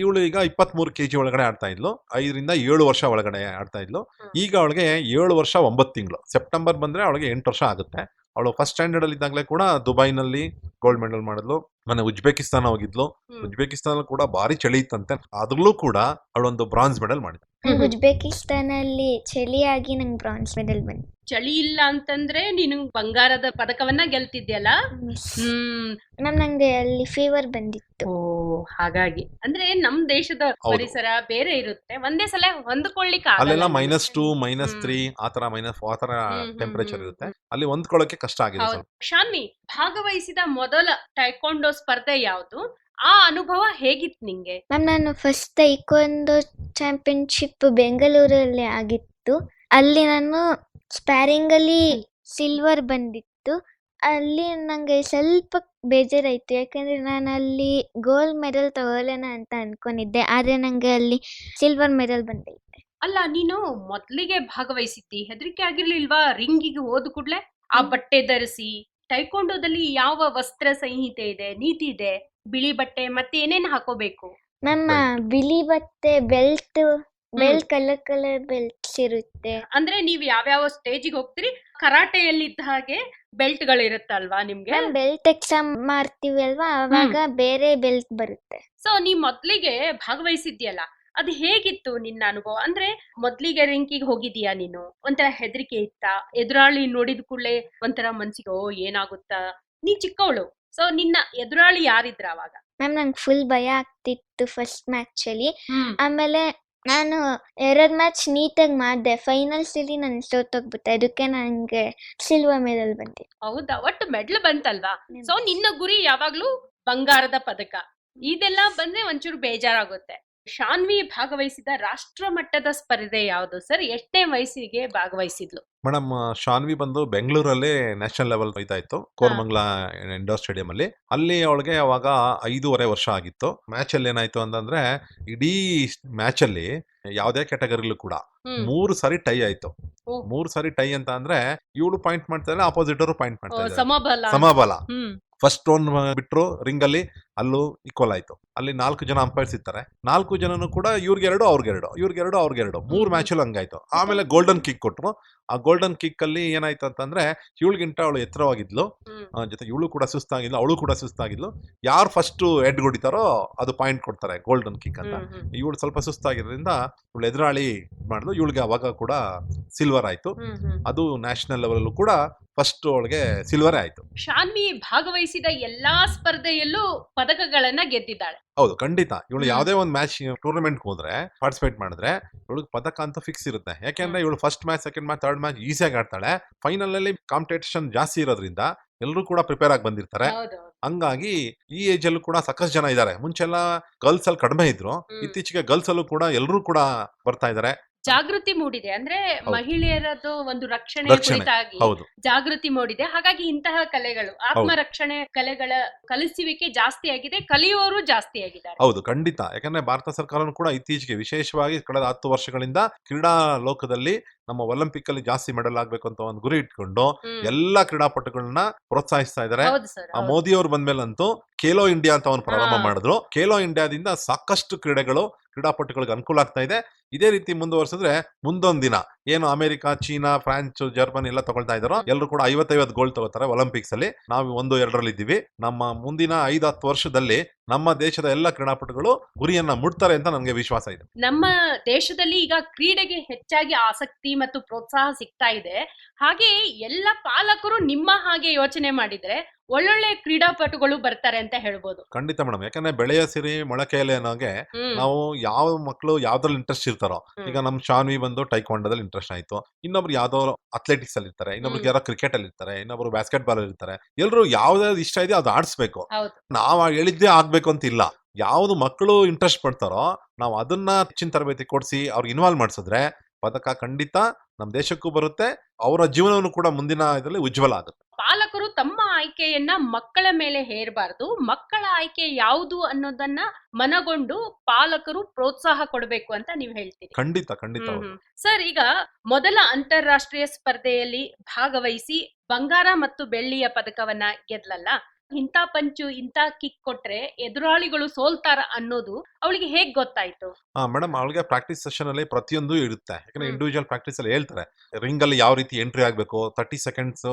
ಇವಳು ಈಗ ಇಪ್ಪತ್ತ್ ಮೂರು ಕೆಜಿ ಒಳಗಡೆ ಆಡ್ತಾ ಇದ್ಲು. ಐದರಿಂದ ಏಳು ವರ್ಷ ಒಳಗಡೆ ಆಡ್ತಾ ಇದ್ಲು. ಈಗ ಅವಳಿಗೆ ಏಳು ವರ್ಷ ಒಂಬತ್ತು ತಿಂಗಳು. ಸೆಪ್ಟೆಂಬರ್ ಬಂದ್ರೆ ಅವಳಿಗೆ ಎಂಟು ವರ್ಷ ಆಗುತ್ತೆ. ಅವಳು ಫಸ್ಟ್ ಸ್ಟ್ಯಾಂಡರ್ಡ್ ಅಲ್ಲಿ ಇದ್ದಾಗಲೇ ಕೂಡ ದುಬೈನಲ್ಲಿ ಗೋಲ್ಡ್ ಮೆಡಲ್ ಮಾಡಿದ್ಲು. ಮೊನ್ನೆ ಉಜ್ಬೇಕಿಸ್ತಾನ ಹೋಗಿದ್ಲು. ಉಜ್ಬೇಕಿಸ್ತಾನ ಕೂಡ ಭಾರಿ ಚಳಿ ಇತ್ತಂತೆ. ಅದ್ರಲ್ಲೂ ಕೂಡ ಅವಳೊಂದು ಬ್ರಾನ್ಸ್ ಮೆಡಲ್ ಮಾಡಿದ್ಲು. ಉಜ್ಬೇಕಿಸ್ತಾನ ಅಲ್ಲಿ ಉಜ್ಬೇಕಿಸ್ತಾನಲ್ಲಿ ಚಳಿಯಾಗಿ ನಂಗೆ ಬ್ರಾನ್ಸ್ ಮೆಡಲ್ ಬಂತು. ಚಳಿ ಇಲ್ಲ ಅಂತಂದ್ರೆ ನೀನು ಬಂಗಾರದ ಪದಕವನ್ನ ಗೆಲ್ತಿದ್ಯಲ್ಲ? ಹ್ಮ್. ಮ್ಯಾಮ್ ನಂಗೆ ಅಲ್ಲಿ ಫೀವರ್ ಬಂದಿತ್ತು. ಓ ಹಾಗಾಗಿ. ಅಂದ್ರೆ ನಮ್ ದೇಶದ ಪರಿಸರ ಬೇರೆ ಇರುತ್ತೆ. ಒಂದೇ ಸಲ ಹೊಂದ್ಕೊಳ್ಳಿಕ್ಕೆ ಅಲ್ಲೆಲ್ಲ ಆಗಲ್ಲ ಮೈನಸ್. ಟೂ ಮೈನಸ್ ತ್ರೀ ಆತರ ಮೈನಸ್ ಆತರ ಟೆಂಪರೇಚರ್ ಇರುತ್ತೆ. ಅಲ್ಲಿ ಹೊಂದ್ಕೊಳ್ಳೋಕೆ ಕಷ್ಟ ಆಗಿದೆ ಶಾನ್ವಿ ಭಾಗವಹಿಸಿದ ಮೊದಲ ಟೈಕೊಂಡೋ ಸ್ಪರ್ಧೆ ಯಾವುದು? ಆ ಅನುಭವ ಹೇಗಿತ್ತು ನಿಂಗೆ? ಮ್ಯಾಮ್ ನಾನು ಫಸ್ಟ್ ಟೈಕೊಂಡೋ ಚಾಂಪಿಯನ್ಶಿಪ್ ಬೆಂಗಳೂರಲ್ಲಿ ಆಗಿತ್ತು. ಅಲ್ಲಿ ನಾನು ಸ್ಪ್ಯಾರಿಂಗ್ ಅಲ್ಲಿ ಸಿಲ್ವರ್ ಬಂದಿತ್ತು. ಅಲ್ಲಿ ನನಗೆ ಸ್ವಲ್ಪ ಬೇಜಾರಾಯ್ತು. ಯಾಕಂದ್ರೆ ನಾನು ಅಲ್ಲಿ ಗೋಲ್ಡ್ ಮೆಡಲ್ ತಗೊಳ್ಳೋಣ ಅಂತ ಅನ್ಕೊಂಡಿದ್ದೆ. ಆದ್ರೆ ನನಗೆ ಅಲ್ಲಿ ಸಿಲ್ವರ್ ಮೆಡಲ್ ಬಂದೈತೆ ಅಲ್ಲ ನೀನು ಮೊದ್ಲಿಗೆ ಭಾಗವಹಿಸಿದ್ದಿ. ಹೆದರಿಕೆ ಆಗಿರ್ಲಿಲ್ವಾ? ರಿಂಗಿಗೆ ಹೋದ ಕೂಡ್ಲೆ? ಆ ಬಟ್ಟೆ ಧರಿಸಿ ಟೈಕೊಂಡೋದಲ್ಲಿ ಯಾವ ವಸ್ತ್ರ ಸಂಹಿತೆ ಇದೆ ನೀತಿ ಇದೆ? ಬಿಳಿ ಬಟ್ಟೆ ಮತ್ತೆ ಏನೇನ್ ಹಾಕೋಬೇಕು? ನಮ್ಮ ಬಿಳಿ ಬಟ್ಟೆ belt belt colour colour belt ಇರುತ್ತೆ. ಅಂದ್ರೆ ನೀವ್ ಯಾವ್ಯಾವ ಸ್ಟೇಜಿಗೆ ಹೋಗ್ತೀರಿ? ಕರಾಟೆಯಲ್ಲಿ ಇದ್ದ ಹಾಗೆ ಬೆಲ್ಟ್ ಗಳಿರುತ್ತಲ್ವಾ ನಿಮ್ಗೆ? ಮ್ಯಾಮ್ ಬೆಲ್ಟ್ ಎಕ್ಸಾಮ್ ಮಾಡ್ತೀವಿ ಅಲ್ವಾ? ಅವಾಗ ಬೇರೆ ಬೆಲ್ಟ್ ಬರುತ್ತೆ. ಸೊ ನೀ ಮೊದ್ಲಿಗೆ ಭಾಗವಹಿಸಿದ್ಯಲ್ಲ ಅದು ಹೇಗಿತ್ತು ನಿನ್ನ ಅನುಭವ? ಅಂದ್ರೆ ಮೊದ್ಲಿಗೆ ರಿಂಕಿಗೆ ಹೋಗಿದೀಯಾ ನೀನು? ಒಂಥರ ಹೆದರಿಕೆ ಇತ್ತಾ? ಎದುರಾಳಿ ನೋಡಿದ ಕೂಡಲೇ ಒಂಥರ ಮನ್ಸಿಗೆ ಓ ಏನಾಗುತ್ತಾ? ನೀ ಚಿಕ್ಕವಳು ಸೊ ನಿನ್ನ ಎದುರಾಳಿ ಯಾರಿದ್ರ ಅವಾಗ? ಮ್ಯಾಮ್ ನಂಗೆ ಫುಲ್ ಭಯ ಆಗ್ತಿತ್ತು ಫಸ್ಟ್ ಮ್ಯಾಚ್ ಅಲ್ಲಿ. ಆಮೇಲೆ ನಾನು ಎರಡ್ ಮ್ಯಾಚ್ ನೀಟಾಗಿ ಮಾಡಿದೆ. ಫೈನಲ್ಸಲ್ಲಿ ನಾನು ಸೋತೋಗ್ಬಿಟ್ಟೆ ಅದಕ್ಕೆ ನನಗೆ ಸಿಲ್ವರ್ ಮೆಡಲ್ ಬಂದಿತ್ತು ಹೌದಾ? ಒಟ್ಟು ಮೆಡಲ್ ಬಂತಲ್ವಾ? ಸೊ ನಿನ್ನ ಗುರಿ ಯಾವಾಗ್ಲೂ ಬಂಗಾರದ ಪದಕ. ಇದೆಲ್ಲ ಬಂದ್ರೆ ಒಂಚೂರು ಬೇಜಾರಾಗುತ್ತೆ. ಶಾನ್ವಿ ಭಾಗವಹಿಸಿದ ರಾಷ್ಟ್ರ ಮಟ್ಟದ ಸ್ಪರ್ಧೆ ಯಾವುದು ಸರ್ ಎಷ್ಟನೇ ವಯಸ್ಸಿಗೆ ಭಾಗವಹಿಸಿದ್ಲು? ಮೇಡಮ್ ಶಾನ್ವಿ ಬಂದು ಬೆಂಗಳೂರಲ್ಲಿ ನ್ಯಾಷನಲ್ ಲೆವೆಲ್ ಹೋಯ್ತಾ ಇತ್ತು ಕೋರ್ಮಂಗ್ಲ ಇಂಡೋರ್ ಸ್ಟೇಡಿಯಂ ಅಲ್ಲಿ. ಅಲ್ಲಿ ಅವಳಿಗೆ ಅವಾಗ ಐದೂವರೆ ವರ್ಷ ಆಗಿತ್ತು. ಮ್ಯಾಚ್ ಅಲ್ಲಿ ಏನಾಯ್ತು ಅಂತಂದ್ರೆ ಇಡೀ ಮ್ಯಾಚ್ ಅಲ್ಲಿ ಯಾವುದೇ ಕ್ಯಾಟಗರಿಲೂ ಕೂಡ ಮೂರು ಸಾರಿ ಟೈ ಆಯ್ತು. ಮೂರು ಸಾರಿ ಟೈ ಅಂತ ಅಂದ್ರೆ ಇವಳು ಪಾಯಿಂಟ್ ಮಾಡ್ತಾರೆ ಅಪೋಸಿಟರು ಆಪೋಸಿಟ್ ಅವರು ಪಾಯಿಂಟ್ ಮಾಡ್ತಾರೆ ಸಮಬಲ. ಫಸ್ಟ್ ರೌಂಡ್ ಬಿಟ್ರು ರಿಂಗ್ ಅಲ್ಲಿ ಅಲ್ಲೂ ಈಕ್ವಲ್ ಆಯ್ತು. ಅಲ್ಲಿ ನಾಲ್ಕು ಜನ ಅಂಪೈರ್ಸ್ ಇರ್ತಾರೆ. ನಾಲ್ಕು ಜನನು ಕೂಡ ಇವ್ರಿಗೆರಡು ಅವ್ರಿಗೆರಡು ಇವ್ರಿಗೆರಡು ಅವ್ರಿಗೆರಡು ಮೂರ್ ಮ್ಯಾಚ್ ಅಲ್ಲಿ ಹಂಗಾಯ್ತು. ಆಮೇಲೆ ಗೋಲ್ಡನ್ ಕಿಕ್ ಕೊಟ್ರು. ಆ ಗೋಲ್ಡನ್ ಕಿಕ್ ಅಲ್ಲಿ ಏನಾಯ್ತು ಅಂತಂದ್ರೆ ಇವಳಿಗಿಂತ ಅವಳು ಎತ್ತರವಾಗಿದ್ಲು. ಜೊತೆ ಇವಳು ಕೂಡ ಸುಸ್ತಾಗಿದ್ಲು ಅವಳು ಕೂಡ ಸುಸ್ತಾಗಿದ್ಲು. ಯಾರು ಫಸ್ಟ್ ಹೆಡ್ ಹೊಡಿತಾರೋ ಅದು ಪಾಯಿಂಟ್ ಕೊಡ್ತಾರೆ ಗೋಲ್ಡನ್ ಕಿಕ್ ಅಂತ. ಇವಳು ಸ್ವಲ್ಪ ಸುಸ್ತಾಗಿರೋದ್ರಿಂದ ಇವಳು ಎದುರಾಳಿ ಮಾಡಿದ್ಲು ಇವಳಿಗೆ ಅವಾಗ ಕೂಡ ಸಿಲ್ವರ್ ಆಯ್ತು. ಅದು ನ್ಯಾಷನಲ್ ಲೆವೆಲ್ ಕೂಡ ಫಸ್ಟ್ ಅವಳಿಗೆ ಸಿಲ್ವರ್ ಆಯ್ತು. ಶಾನ್ವಿ ಭಾಗವಹಿಸಿದ ಎಲ್ಲಾ ಸ್ಪರ್ಧೆಯಲ್ಲೂ ಪದಕಗಳನ್ನ ಗೆದ್ದಿದ್ದಾಳೆ. ಹೌದು ಖಂಡಿತ. ಇವಳು. ಯಾವುದೇ ಒಂದು ಮ್ಯಾಚ್ ಟೂರ್ನಮೆಂಟ್ ಹೋದ್ರೆ ಪಾರ್ಟಿಸಿಪೇಟ್ ಮಾಡಿದ್ರೆ ಇವಳಿಗೆ ಪದಕ ಅಂತ ಫಿಕ್ಸ್ ಇರುತ್ತೆ. ಯಾಕೆಂದ್ರೆ ಇವಳು first match second match third match ಈಸಿಯಾಗಿ ಆಡ್ತಾಳೆ. ಫೈನಲ್ ಅಲ್ಲಿ ಕಾಂಪಿಟೇಷನ್ ಜಾಸ್ತಿ ಇರೋದ್ರಿಂದ ಎಲ್ಲರೂ ಕೂಡ ಪ್ರಿಪೇರ್ ಆಗಿ ಬಂದಿರ್ತಾರೆ. ಹಂಗಾಗಿ ಈ ಏಜ್ ಅಲ್ಲೂ ಕೂಡ ಸಾಕಷ್ಟು ಜನ ಇದ್ದಾರೆ. ಮುಂಚೆಲ್ಲ ಗರ್ಲ್ಸ್ ಅಲ್ಲಿ ಕಡಿಮೆ ಇದ್ರು. ಇತ್ತೀಚೆಗೆ ಗರ್ಲ್ಸ್ ಅಲ್ಲೂ ಕೂಡ ಎಲ್ಲರೂ ಕೂಡ ಬರ್ತಾ ಇದ್ದಾರೆ. ಜಾಗೃತಿ ಮೂಡಿದೆ. ಅಂದ್ರೆ ಮಹಿಳೆಯರದ್ದು ಮಹಿಳೆಯರದು ಒಂದು ರಕ್ಷಣೆ. ಕುರಿತಾಗಿ ಹೌದು. ಜಾಗೃತಿ ಮೂಡಿದೆ. ಹಾಗಾಗಿ ಇಂತಹ ಕಲೆಗಳು ಆತ್ಮರಕ್ಷಣೆ ಕಲೆಗಳ ಕಲಿಸುವಿಕೆ ಜಾಸ್ತಿ ಆಗಿದೆ. ಕಲಿಯುವವರು ಜಾಸ್ತಿ ಆಗಿದೆ ಹೌದು ಖಂಡಿತ. ಯಾಕಂದ್ರೆ ಭಾರತ ಸರ್ಕಾರನು ಕೂಡ ಇತ್ತೀಚೆಗೆ ವಿಶೇಷವಾಗಿ ಕಳೆದ ಹತ್ತು ವರ್ಷಗಳಿಂದ ಕ್ರೀಡಾ ಲೋಕದಲ್ಲಿ ನಮ್ಮ ಒಲಿಂಪಿಕ್ ಅಲ್ಲಿ ಜಾಸ್ತಿ ಮೆಡಲ್ ಆಗ್ಬೇಕು ಅಂತ ಒಂದು ಗುರಿ ಇಟ್ಕೊಂಡು ಎಲ್ಲಾ ಕ್ರೀಡಾಪಟುಗಳನ್ನ ಪ್ರೋತ್ಸಾಹಿಸ್ತಾ ಇದಾರೆ. ಮೋದಿ ಅವ್ರು ಬಂದ್ಮೇಲಂತೂ ಖೇಲೋ ಇಂಡಿಯಾ ಅಂತ ಅವ್ನು ಪ್ರಾರಂಭ ಮಾಡಿದ್ರು. ಖೇಲೋ ಇಂಡಿಯಾದಿಂದ ಸಾಕಷ್ಟು ಕ್ರೀಡೆಗಳು ಕ್ರೀಡಾಪಟುಗಳಿಗೆ ಅನುಕೂಲ ಆಗ್ತಾ ಇದೆ. ಇದೇ ರೀತಿ ಮುಂದುವರ್ಸಿದ್ರೆ ಮುಂದೊಂದ್ ದಿನ ಏನು ಅಮೆರಿಕ, ಚೀನಾ, ಫ್ರಾನ್ಸ್, ಜರ್ಮನಿ ಎಲ್ಲ ತಗೊಳ್ತಾ ಇದಾರೋ ಎಲ್ಲರೂ ಕೂಡ ಐವತ್ತೈವತ್ತು ಗೋಲ್ಡ್ ತಗೋತಾರೆ ಒಲಿಂಪಿಕ್ಸ್ ಅಲ್ಲಿ. ನಾವು ಒಂದು, ಎರಡರಲ್ಲಿ ಇದ್ದೀವಿ. ನಮ್ಮ ಮುಂದಿನ ಐದು, ಹತ್ತು ವರ್ಷದಲ್ಲಿ ನಮ್ಮ ದೇಶದ ಎಲ್ಲ ಕ್ರೀಡಾಪಟುಗಳು ಗುರಿಯನ್ನ ಮುಟ್ತಾರೆ ಅಂತ ನನಗೆ ವಿಶ್ವಾಸ ಇದೆ. ನಮ್ಮ ದೇಶದಲ್ಲಿ ಈಗ ಕ್ರೀಡೆಗೆ ಹೆಚ್ಚಾಗಿ ಆಸಕ್ತಿ ಮತ್ತು ಪ್ರೋತ್ಸಾಹ ಸಿಗ್ತಾ ಇದೆ. ಹಾಗೆ ಎಲ್ಲ ಪಾಲಕರು ನಿಮ್ಮ ಹಾಗೆ ಯೋಚನೆ ಮಾಡಿದ್ರೆ ಒಳ್ಳೊಳ್ಳೆ ಕ್ರೀಡಾಪಟುಗಳು ಬರ್ತಾರೆ ಅಂತ ಹೇಳ್ಬೋದು. ಖಂಡಿತ ಮೇಡಮ್ ಯಾಕಂದ್ರೆ ಬೆಳೆಯ ಸಿರಿ ಮೊಳಕೆಯಲ್ಲಿ ಅನ್ನೋಗೆ ನಾವು ಯಾವ ಮಕ್ಕಳು ಯಾವ್ದ್ರಲ್ಲಿ ಇಂಟ್ರೆಸ್ಟ್ ಇರ್ತಾರೋ ಈಗ ನಮ್ ಶಾನ್ವಿ ಬಂದು ಟೈಕ್ವಾಂಡೋದಲ್ಲಿ ಇಂಟ್ರೆಸ್ಟ್ ಆಯ್ತು. ಇನ್ನೊಬ್ರು ಯಾವ್ದೋ ಅಥ್ಲೆಟಿಕ್ಸ್ ಅಲ್ಲಿ ಇರ್ತಾರೆ ಇನ್ನೊಬ್ರಿಗೆ ಹ್ಮ್. ಯಾರೋ ಕ್ರಿಕೆಟ್ ಅಲ್ಲಿ ಇರ್ತಾರೆ ಇನ್ನೊಬ್ರು ಬಾಸ್ಕೆಟ್ ಬಾಲ್ ಅಲ್ಲಿ ಇರ್ತಾರೆ ಎಲ್ಲರೂ ಯಾವ್ದಾವ್ದು ಇಷ್ಟ ಇದೆ ಅದು ಆಡಿಸ್ಬೇಕು. ನಾವ್ ಹೇಳಿದ್ದೇ ಆಗ್ಬೇಕು ಅಂತ ಇಲ್ಲ. ಯಾವ್ದು ಮಕ್ಕಳು ಇಂಟ್ರೆಸ್ಟ್ ಪಡ್ತಾರೋ ನಾವು ಅದನ್ನ ಹೆಚ್ಚಿನ ತರಬೇತಿ ಕೊಡಿಸಿ ಅವ್ರಿಗೆ ಇನ್ವಾಲ್ವ್ ಮಾಡಿಸಿದ್ರೆ ಪದಕ ಖಂಡಿತ ನಮ್ ದೇಶಕ್ಕೂ ಬರುತ್ತೆ ಅವರ ಜೀವನವನ್ನು ಕೂಡ ಮುಂದಿನ ಇದರಲ್ಲಿ ಉಜ್ವಲ ಆಗುತ್ತೆ. ಪಾಲಕರು ತಮ್ಮ ಆಯ್ಕೆಯನ್ನ ಮಕ್ಕಳ ಮೇಲೆ ಹೇರಬಾರದು. ಮಕ್ಕಳ ಆಯ್ಕೆ ಯಾವುದು ಅನ್ನೋದನ್ನ ಮನಗೊಂಡು ಪಾಲಕರು ಪ್ರೋತ್ಸಾಹ ಕೊಡಬೇಕು ಅಂತ ನೀವು ಹೇಳ್ತೀರಿ. ಖಂಡಿತ ಖಂಡಿತ. ಸರ್ ಈಗ ಮೊದಲ ಅಂತಾರಾಷ್ಟ್ರೀಯ ಸ್ಪರ್ಧೆಯಲ್ಲಿ ಭಾಗವಹಿಸಿ ಬಂಗಾರ ಮತ್ತು ಬೆಳ್ಳಿಯ ಪದಕವನ್ನ ಗೆದ್ಲಲ್ಲ? ಇಂಥ ಪಂಚು ಇಂಥ ಕಿಕ್ ಕೊಟ್ರೆ ಎದುರಾಳಿಗಳು ಸೋಲ್ತಾರ ಅನ್ನೋದು ಅವಳಿಗೆ ಹೇಗ್ ಗೊತ್ತಾಯ್ತು? ಮೇಡಮ್ ಅವಳಿಗೆ ಪ್ರಾಕ್ಟೀಸ್ ಸೆಷನ್ ಅಲ್ಲಿ ಪ್ರತಿಯೊಂದು ಇರುತ್ತೆ. ಯಾಕಂದ್ರೆ ಇಂಡಿವಿಜುವಲ್ ಪ್ರಾಕ್ಟೀಸ್ ಅಲ್ಲಿ ಹೇಳ್ತಾರೆ. ರಿಂಗ್ ಅಲ್ಲಿ ಯಾವ ರೀತಿ ಎಂಟ್ರಿ ಆಗ್ಬೇಕು ತರ್ಟಿ ಸೆಕೆಂಡ್ಸ್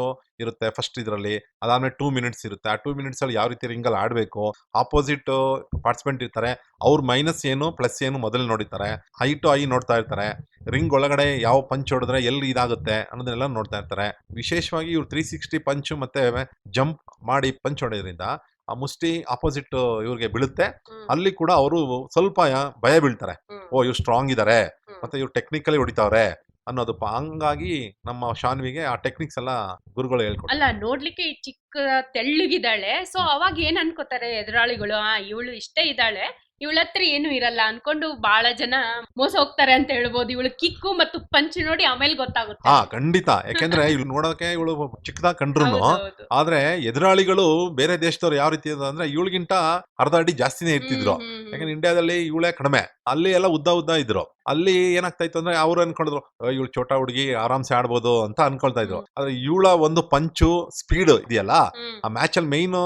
ಇರುತ್ತೆ ಫಸ್ಟ್ ಇದರಲ್ಲಿ ಅದಾದ್ಮೇಲೆ ಟೂ ಮಿನಿಟ್ಸ್ ಇರುತ್ತೆ. ಆ ಟೂ ಮಿನಿಟ್ಸ್ ಅಲ್ಲಿ ಯಾವ ರೀತಿ ರಿಂಗ್ ಅಲ್ಲಿ ಆಡ್ಬೇಕು ಆಪೋಸಿಟ್ ಪಾರ್ಟಿಸಿಪೆಂಟ್ ಇರ್ತಾರೆ. ಅವ್ರ ಮೈನಸ್ ಏನು ಪ್ಲಸ್ ಏನು ಮೊದಲು ನೋಡಿರ್ತಾರೆ. ಹೈ ಟು ಐ ನೋಡ್ತಾ ಇರ್ತಾರೆ. ರಿಂಗ್ ಒಳಗಡೆ ಯಾವ ಪಂಚ್ ಹೊಡೆದ್ರೆ ಎಲ್ಲಿ ಇದಾಗುತ್ತೆ ಅನ್ನೋದನ್ನೆಲ್ಲ ನೋಡ್ತಾ ಇರ್ತಾರೆ. ವಿಶೇಷವಾಗಿ ಇವ್ರು ತ್ರೀ ಸಿಕ್ಸ್ಟಿ ಪಂಚ್ ಮತ್ತೆ ಜಂಪ್ ಮಾಡಿ ಪಂಚ್ ಹೊಡೆಯೋದ್ರಿಂದ ಆ ಮುಷ್ಟಿ ಆಪೋಸಿಟ್ ಇವ್ರಿಗೆ ಬೀಳುತ್ತೆ. ಅಲ್ಲಿ ಕೂಡ ಅವರು ಸ್ವಲ್ಪ ಭಯ ಬೀಳ್ತಾರೆ. ಓ ಇವ್ರು ಸ್ಟ್ರಾಂಗ್ ಇದಾರೆ. ಹ್ಮ್. ಮತ್ತೆ ಇವ್ರು ಟೆಕ್ನಿಕಲಿ ಹೊಡಿತಾವ್ರೆ ಅನ್ನೋದು ಹಂಗಾಗಿ ನಮ್ಮ ಶಾನ್ವಿಗೆ ಆ ಟೆಕ್ನಿಕ್ಸ್ ಎಲ್ಲ ಗುರುಗಳು ಹೇಳ್ಕೊಡ್ತಾರೆ ಅಲ್ಲ ನೋಡ್ಲಿಕ್ಕೆ ಈ ಚಿಕ್ಕ ತೆಳ್ಳಗಿದ್ದಾಳೆ. ಸೊ ಅವಾಗ ಏನ್ ಅನ್ಕೋತಾರೆ ಎದುರಾಳಿಗಳು? ಆ ಇವಳು ಇಷ್ಟೇ ಇದ್ದಾಳೆ. ಇವಳ ಹತ್ರ ಏನು ಇರಲ್ಲ ಅನ್ಕೊಂಡು ಬಹಳ ಜನ ಮೋಸ ಹೋಗ್ತಾರೆ ಅಂತ ಹೇಳ್ಬೋದು. ಇವಳು ಕಿಕ್ಕು ಮತ್ತು ಪಂಚ್ ನೋಡಿ ಆಮೇಲೆ ಗೊತ್ತಾಗುತ್ತೆ. ಹಾ ಖಂಡಿತ. ಯಾಕಂದ್ರೆ ಇವ್ಳು ನೋಡೋಕೆ ಇವಳು ಚಿಕ್ಕದಾಗ ಕಂಡ್ರು. ಆದ್ರೆ ಎದುರಾಳಿಗಳು ಬೇರೆ ದೇಶದವ್ರು ಯಾವ ರೀತಿ ಅಂದ್ರೆ ಇವಳಿಗಿಂತ ಅರ್ಧ ಅಡಿ ಜಾಸ್ತಿನೇ ಇರ್ತಿದ್ರು. ಯಾಕಂದ್ರೆ ಇಂಡಿಯಾದಲ್ಲಿ ಇವಳೇ ಕಡಿಮೆ. ಅಲ್ಲಿ ಎಲ್ಲ ಉದ್ದ ಉದ್ದ ಇದ್ರು. ಅಲ್ಲಿ ಏನಾಗ್ತಾ ಇತ್ತು ಅಂದ್ರೆ ಅವ್ರು ಅನ್ಕೊಂಡ್ರು ಇವಳು ಚೋಟ ಹುಡುಗಿ ಆರಾಮ್ಸೆ ಆಡ್ಬೋದು ಅಂತ ಅನ್ಕೊಳ್ತಾ ಇದ್ರು. ಆದ್ರೆ ಇವಳ ಒಂದು ಪಂಚು ಸ್ಪೀಡ್ ಇದೆಯಲ್ಲ ಆ ಮ್ಯಾಚ್ ಅಲ್ಲಿ ಮೈನ್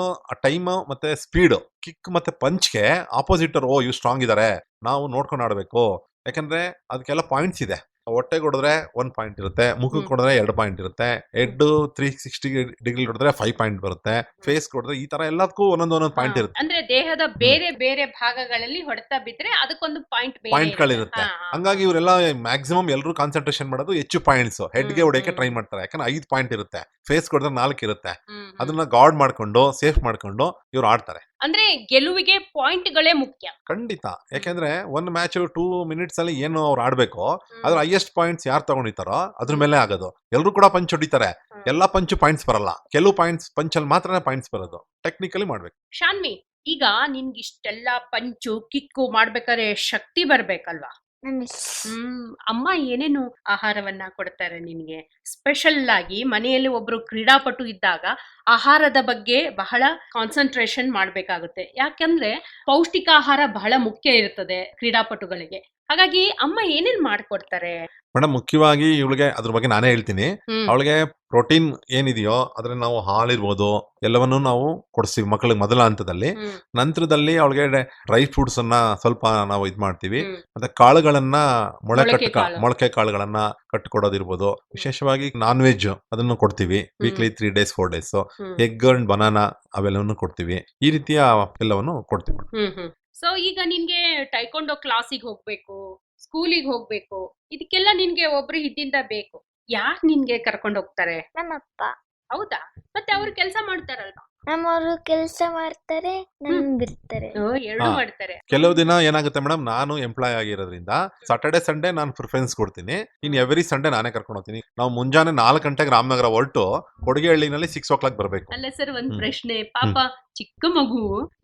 ಟೈಮ್ ಮತ್ತೆ ಸ್ಪೀಡ್ ಕಿಕ್ ಮತ್ತೆ ಪಂಚ್ಗೆ ಆಪೋಸಿಟರ್ ಓ ಇವ್ ಸ್ಟ್ರಾಂಗ್ ಇದಾರೆ ನಾವು ನೋಡ್ಕೊಂಡು ಆಡ್ಬೇಕು. ಯಾಕಂದ್ರೆ ಅದಕ್ಕೆಲ್ಲ ಪಾಯಿಂಟ್ಸ್ ಇದೆ. ಹೊಟ್ಟೆಗೆ ಹೊಡೆದ್ರೆ ಒನ್ ಪಾಯಿಂಟ್ ಇರುತ್ತೆ ಮುಖ ಕೊಡಿದ್ರೆ ಹೊಡೆದ್ರೆ ಎರಡು ಪಾಯಿಂಟ್ ಇರುತ್ತೆ ಹೆಡ್ ತ್ರೀ ಸಿಕ್ಸ್ಟಿ ಡಿಗ್ರಿ ಹೊಡೆದ್ರೆ ಫೈವ್ ಪಾಯಿಂಟ್ ಬರುತ್ತೆ ಫೇಸ್ ಹೊಡೆದ್ರೆ ಈ ತರ ಎಲ್ಲದಕ್ಕೂ ಒಂದೊಂದು ಒಂದೊಂದು ಪಾಯಿಂಟ್ ಇರುತ್ತೆ. ಅಂದ್ರೆ ದೇಹದ ಬೇರೆ ಬೇರೆ ಭಾಗಗಳಲ್ಲಿ ಹೊಡೆತ ಬಿದ್ರೆ ಅದಕ್ಕೊಂದು ಪಾಯಿಂಟ್ ಪಾಯಿಂಟ್ ಗಳಿರುತ್ತೆ. ಹಂಗಾಗಿ ಇವರೆಲ್ಲ ಮ್ಯಾಕ್ಸಿಮಮ್ ಎಲ್ಲರೂ ಕಾನ್ಸಂಟ್ರೇಷನ್ ಮಾಡೋದು ಹೆಚ್ಚು ಪಾಯಿಂಟ್ಸ್ ಹೆಡ್ಗೆ ಹೊಡೆಯಕ್ಕೆ ಟ್ರೈ ಮಾಡ್ತಾರೆ. ಯಾಕಂದ್ರೆ ಐದು ಪಾಯಿಂಟ್ ಇರುತ್ತೆ. ಫೇಸ್ ಕೊಡಿದ್ರೆ ನಾಲ್ಕು ಇರುತ್ತೆ. ಅದನ್ನ ಗಾರ್ಡ್ ಮಾಡ್ಕೊಂಡು ಸೇಫ್ ಮಾಡ್ಕೊಂಡು ಇವ್ರು ಆಡ್ತಾರೆ. ಅಂದ್ರೆ ಗೆಲುವಿಗೆ ಪಾಯಿಂಟ್ಗಳೇ ಮುಖ್ಯ. ಖಂಡಿತ. ಯಾಕೆಂದ್ರೆ ಒಂದ್ ಮ್ಯಾಚ್ ಟೂ ಮಿನಿಟ್ಸ್ ಅಲ್ಲಿ ಏನು ಅವ್ರು ಆಡ್ಬೇಕು ಅದ್ರ ಹೈಯೆಸ್ಟ್ ಪಾಯಿಂಟ್ಸ್ ಯಾರು ತಗೊಂಡಿರ್ತಾರೋ ಅದ್ರ ಮೇಲೆ ಆಗೋದು. ಎಲ್ಲರೂ ಕೂಡ ಪಂಚ್ ಹೊಡಿತಾರೆ. ಎಲ್ಲಾ ಪಂಚ್ ಪಾಯಿಂಟ್ಸ್ ಬರಲ್ಲ. ಕೆಲವು ಪಾಯಿಂಟ್ಸ್ ಪಂಚ್ ಅಲ್ಲಿ ಮಾತ್ರ ಪಾಯಿಂಟ್ಸ್ ಬರೋದು. ಟೆಕ್ನಿಕಲಿ ಮಾಡ್ಬೇಕು. ಶಾನ್ವಿ ಈಗ ನಿನ್ಗೆ ಇಷ್ಟೆಲ್ಲ ಪಂಚು ಕಿಕ್ಕು ಮಾಡ್ಬೇಕಾದ್ರೆ ಶಕ್ತಿ ಬರ್ಬೇಕಲ್ವಾ? ಹ್ಮ್, ಅಮ್ಮ ಏನೇನು ಆಹಾರವನ್ನ ಕೊಡ್ತಾರೆ ನಿನ್ಗೆ? ಸ್ಪೆಷಲ್ ಆಗಿ ಮನೆಯಲ್ಲಿ ಒಬ್ರು ಕ್ರೀಡಾಪಟು ಇದ್ದಾಗ ಆಹಾರದ ಬಗ್ಗೆ ಬಹಳ ಕಾನ್ಸಂಟ್ರೇಷನ್ ಮಾಡ್ಬೇಕಾಗುತ್ತೆ. ಯಾಕಂದ್ರೆ ಪೌಷ್ಟಿಕ ಆಹಾರ ಬಹಳ ಮುಖ್ಯ ಇರುತ್ತದೆ ಕ್ರೀಡಾಪಟುಗಳಿಗೆ. ಹಾಗಾಗಿ ಅಮ್ಮ ಏನೇನ್ ಮಾಡ್ಕೊಡ್ತಾರೆ? ಮೇಡಮ್ ಮುಖ್ಯವಾಗಿ ಇವಳಿಗೆ ಅದ್ರ ಬಗ್ಗೆ ನಾನೇ ಹೇಳ್ತೀನಿ. ಹ್ಮ್. ಅವಳಿಗೆ ಪ್ರೋಟೀನ್ ಏನಿದೆಯೋ ಅದ್ರ ನಾವು ಹಾಲಿರ್ಬೋದು ಎಲ್ಲವನ್ನೂ ನಾವು ಕೊಡಿಸ್ತೀವಿ ಮಕ್ಕಳಿಗೆ ಮೊದಲ ಹಂತದಲ್ಲಿ. ಹ್ಮ್, ನಂತರದಲ್ಲಿ ಅವಳಿಗೆ ಡ್ರೈ ಫ್ರೂಟ್ಸ್ ಅನ್ನ ಸ್ವಲ್ಪ ನಾವು ಇದ್ ಮಾಡ್ತೀವಿ. ಹ್ಮ್, ಮತ್ತೆ ಕಾಳುಗಳನ್ನ ಮೊಳೆ ಮೊಳಕೆ ಕಟ್ಟು ಕಾಳು. ಮೊಳಕೆ ಕಾಳುಗಳನ್ನ ಕಟ್ಕೊಡೋದಿರ್ಬೋದು. ವಿಶೇಷವಾಗಿ ನಾನ್ ವೆಜ್ ಅದನ್ನು ಕೊಡ್ತೀವಿ. Weekly three days four days. Hmm, egg and banana ಅವೆಲ್ಲವನ್ನು ಕೊಡ್ತೀವಿ. ಈ ರೀತಿಯ ಎಲ್ಲವನ್ನು ಕೊಡ್ತೀವಿ ಮೇಡಮ್ ಹ್ಮ್ ಹ್ಮ್. ಸೊ ಈಗ ನಿನ್ಗೆ ಟೈಕೊಂಡೋ ಕ್ಲಾಸಿಗೆ ಹೋಗ್ಬೇಕು ಸ್ಕೂಲಿಗೆ ಹೋಗ್ಬೇಕು ಇದಕ್ಕೆಲ್ಲ ನಿನ್ಗೆ ಒಬ್ರು ಹಿಂದಿಂದ ಬೇಕು. ಯಾರ್ ನಿನ್ಗೆ ಕರ್ಕೊಂಡು ಹೋಗ್ತಾರೆ? ನಮ್ಮಪ್ಪ. ಹೌದಾ? ಮತ್ತೆ ಅವ್ರು ಕೆಲಸ ಮಾಡ್ತಾರಲ್ವಾ? ನಮ್ಮವರು ಕೆಲಸ ಮಾಡ್ತಾರೆ ನನ್ ಬಿಡ್ತಾರೆ. ಎರಡು ಹಾ. ಮಾಡ್ತಾರೆ. ಕೆಲವು ದಿನ ಏನಾಗುತ್ತೆ ಮೇಡಮ್ ನಾನು ಎಂಪ್ಲಾಯ್ ಆಗಿರೋದ್ರಿಂದ ಸಾಟರ್ಡೆ ಸಂಡೇ ನಾನು ಪ್ರಿಫರೆನ್ಸ್ ಕೊಡ್ತೀನಿ. ಇನ್ ಎವ್ರಿ ಸಂಡೇ ನಾನೇ ಕರ್ಕೊಂಡು ಹೋಗ್ತೀನಿ. ನಾವು ಮುಂಜಾನೆ ನಾಲ್ಕು ಗಂಟೆಗೆ ರಾಮನಗರ ಹೊರಟು ಕೊಡಗೇಹಳ್ಳಿನಲ್ಲಿ ಸಿಕ್ಸ್ ಓ ಕ್ಲಾಕ್ ಬರಬೇಕು. ಅಲ್ಲ ಸರ್ ಒಂದ್ ಹ್ಮ್. ಪ್ರಶ್ನೆ. ಪಾಪ ಚಿಕ್ಕ ಮಗು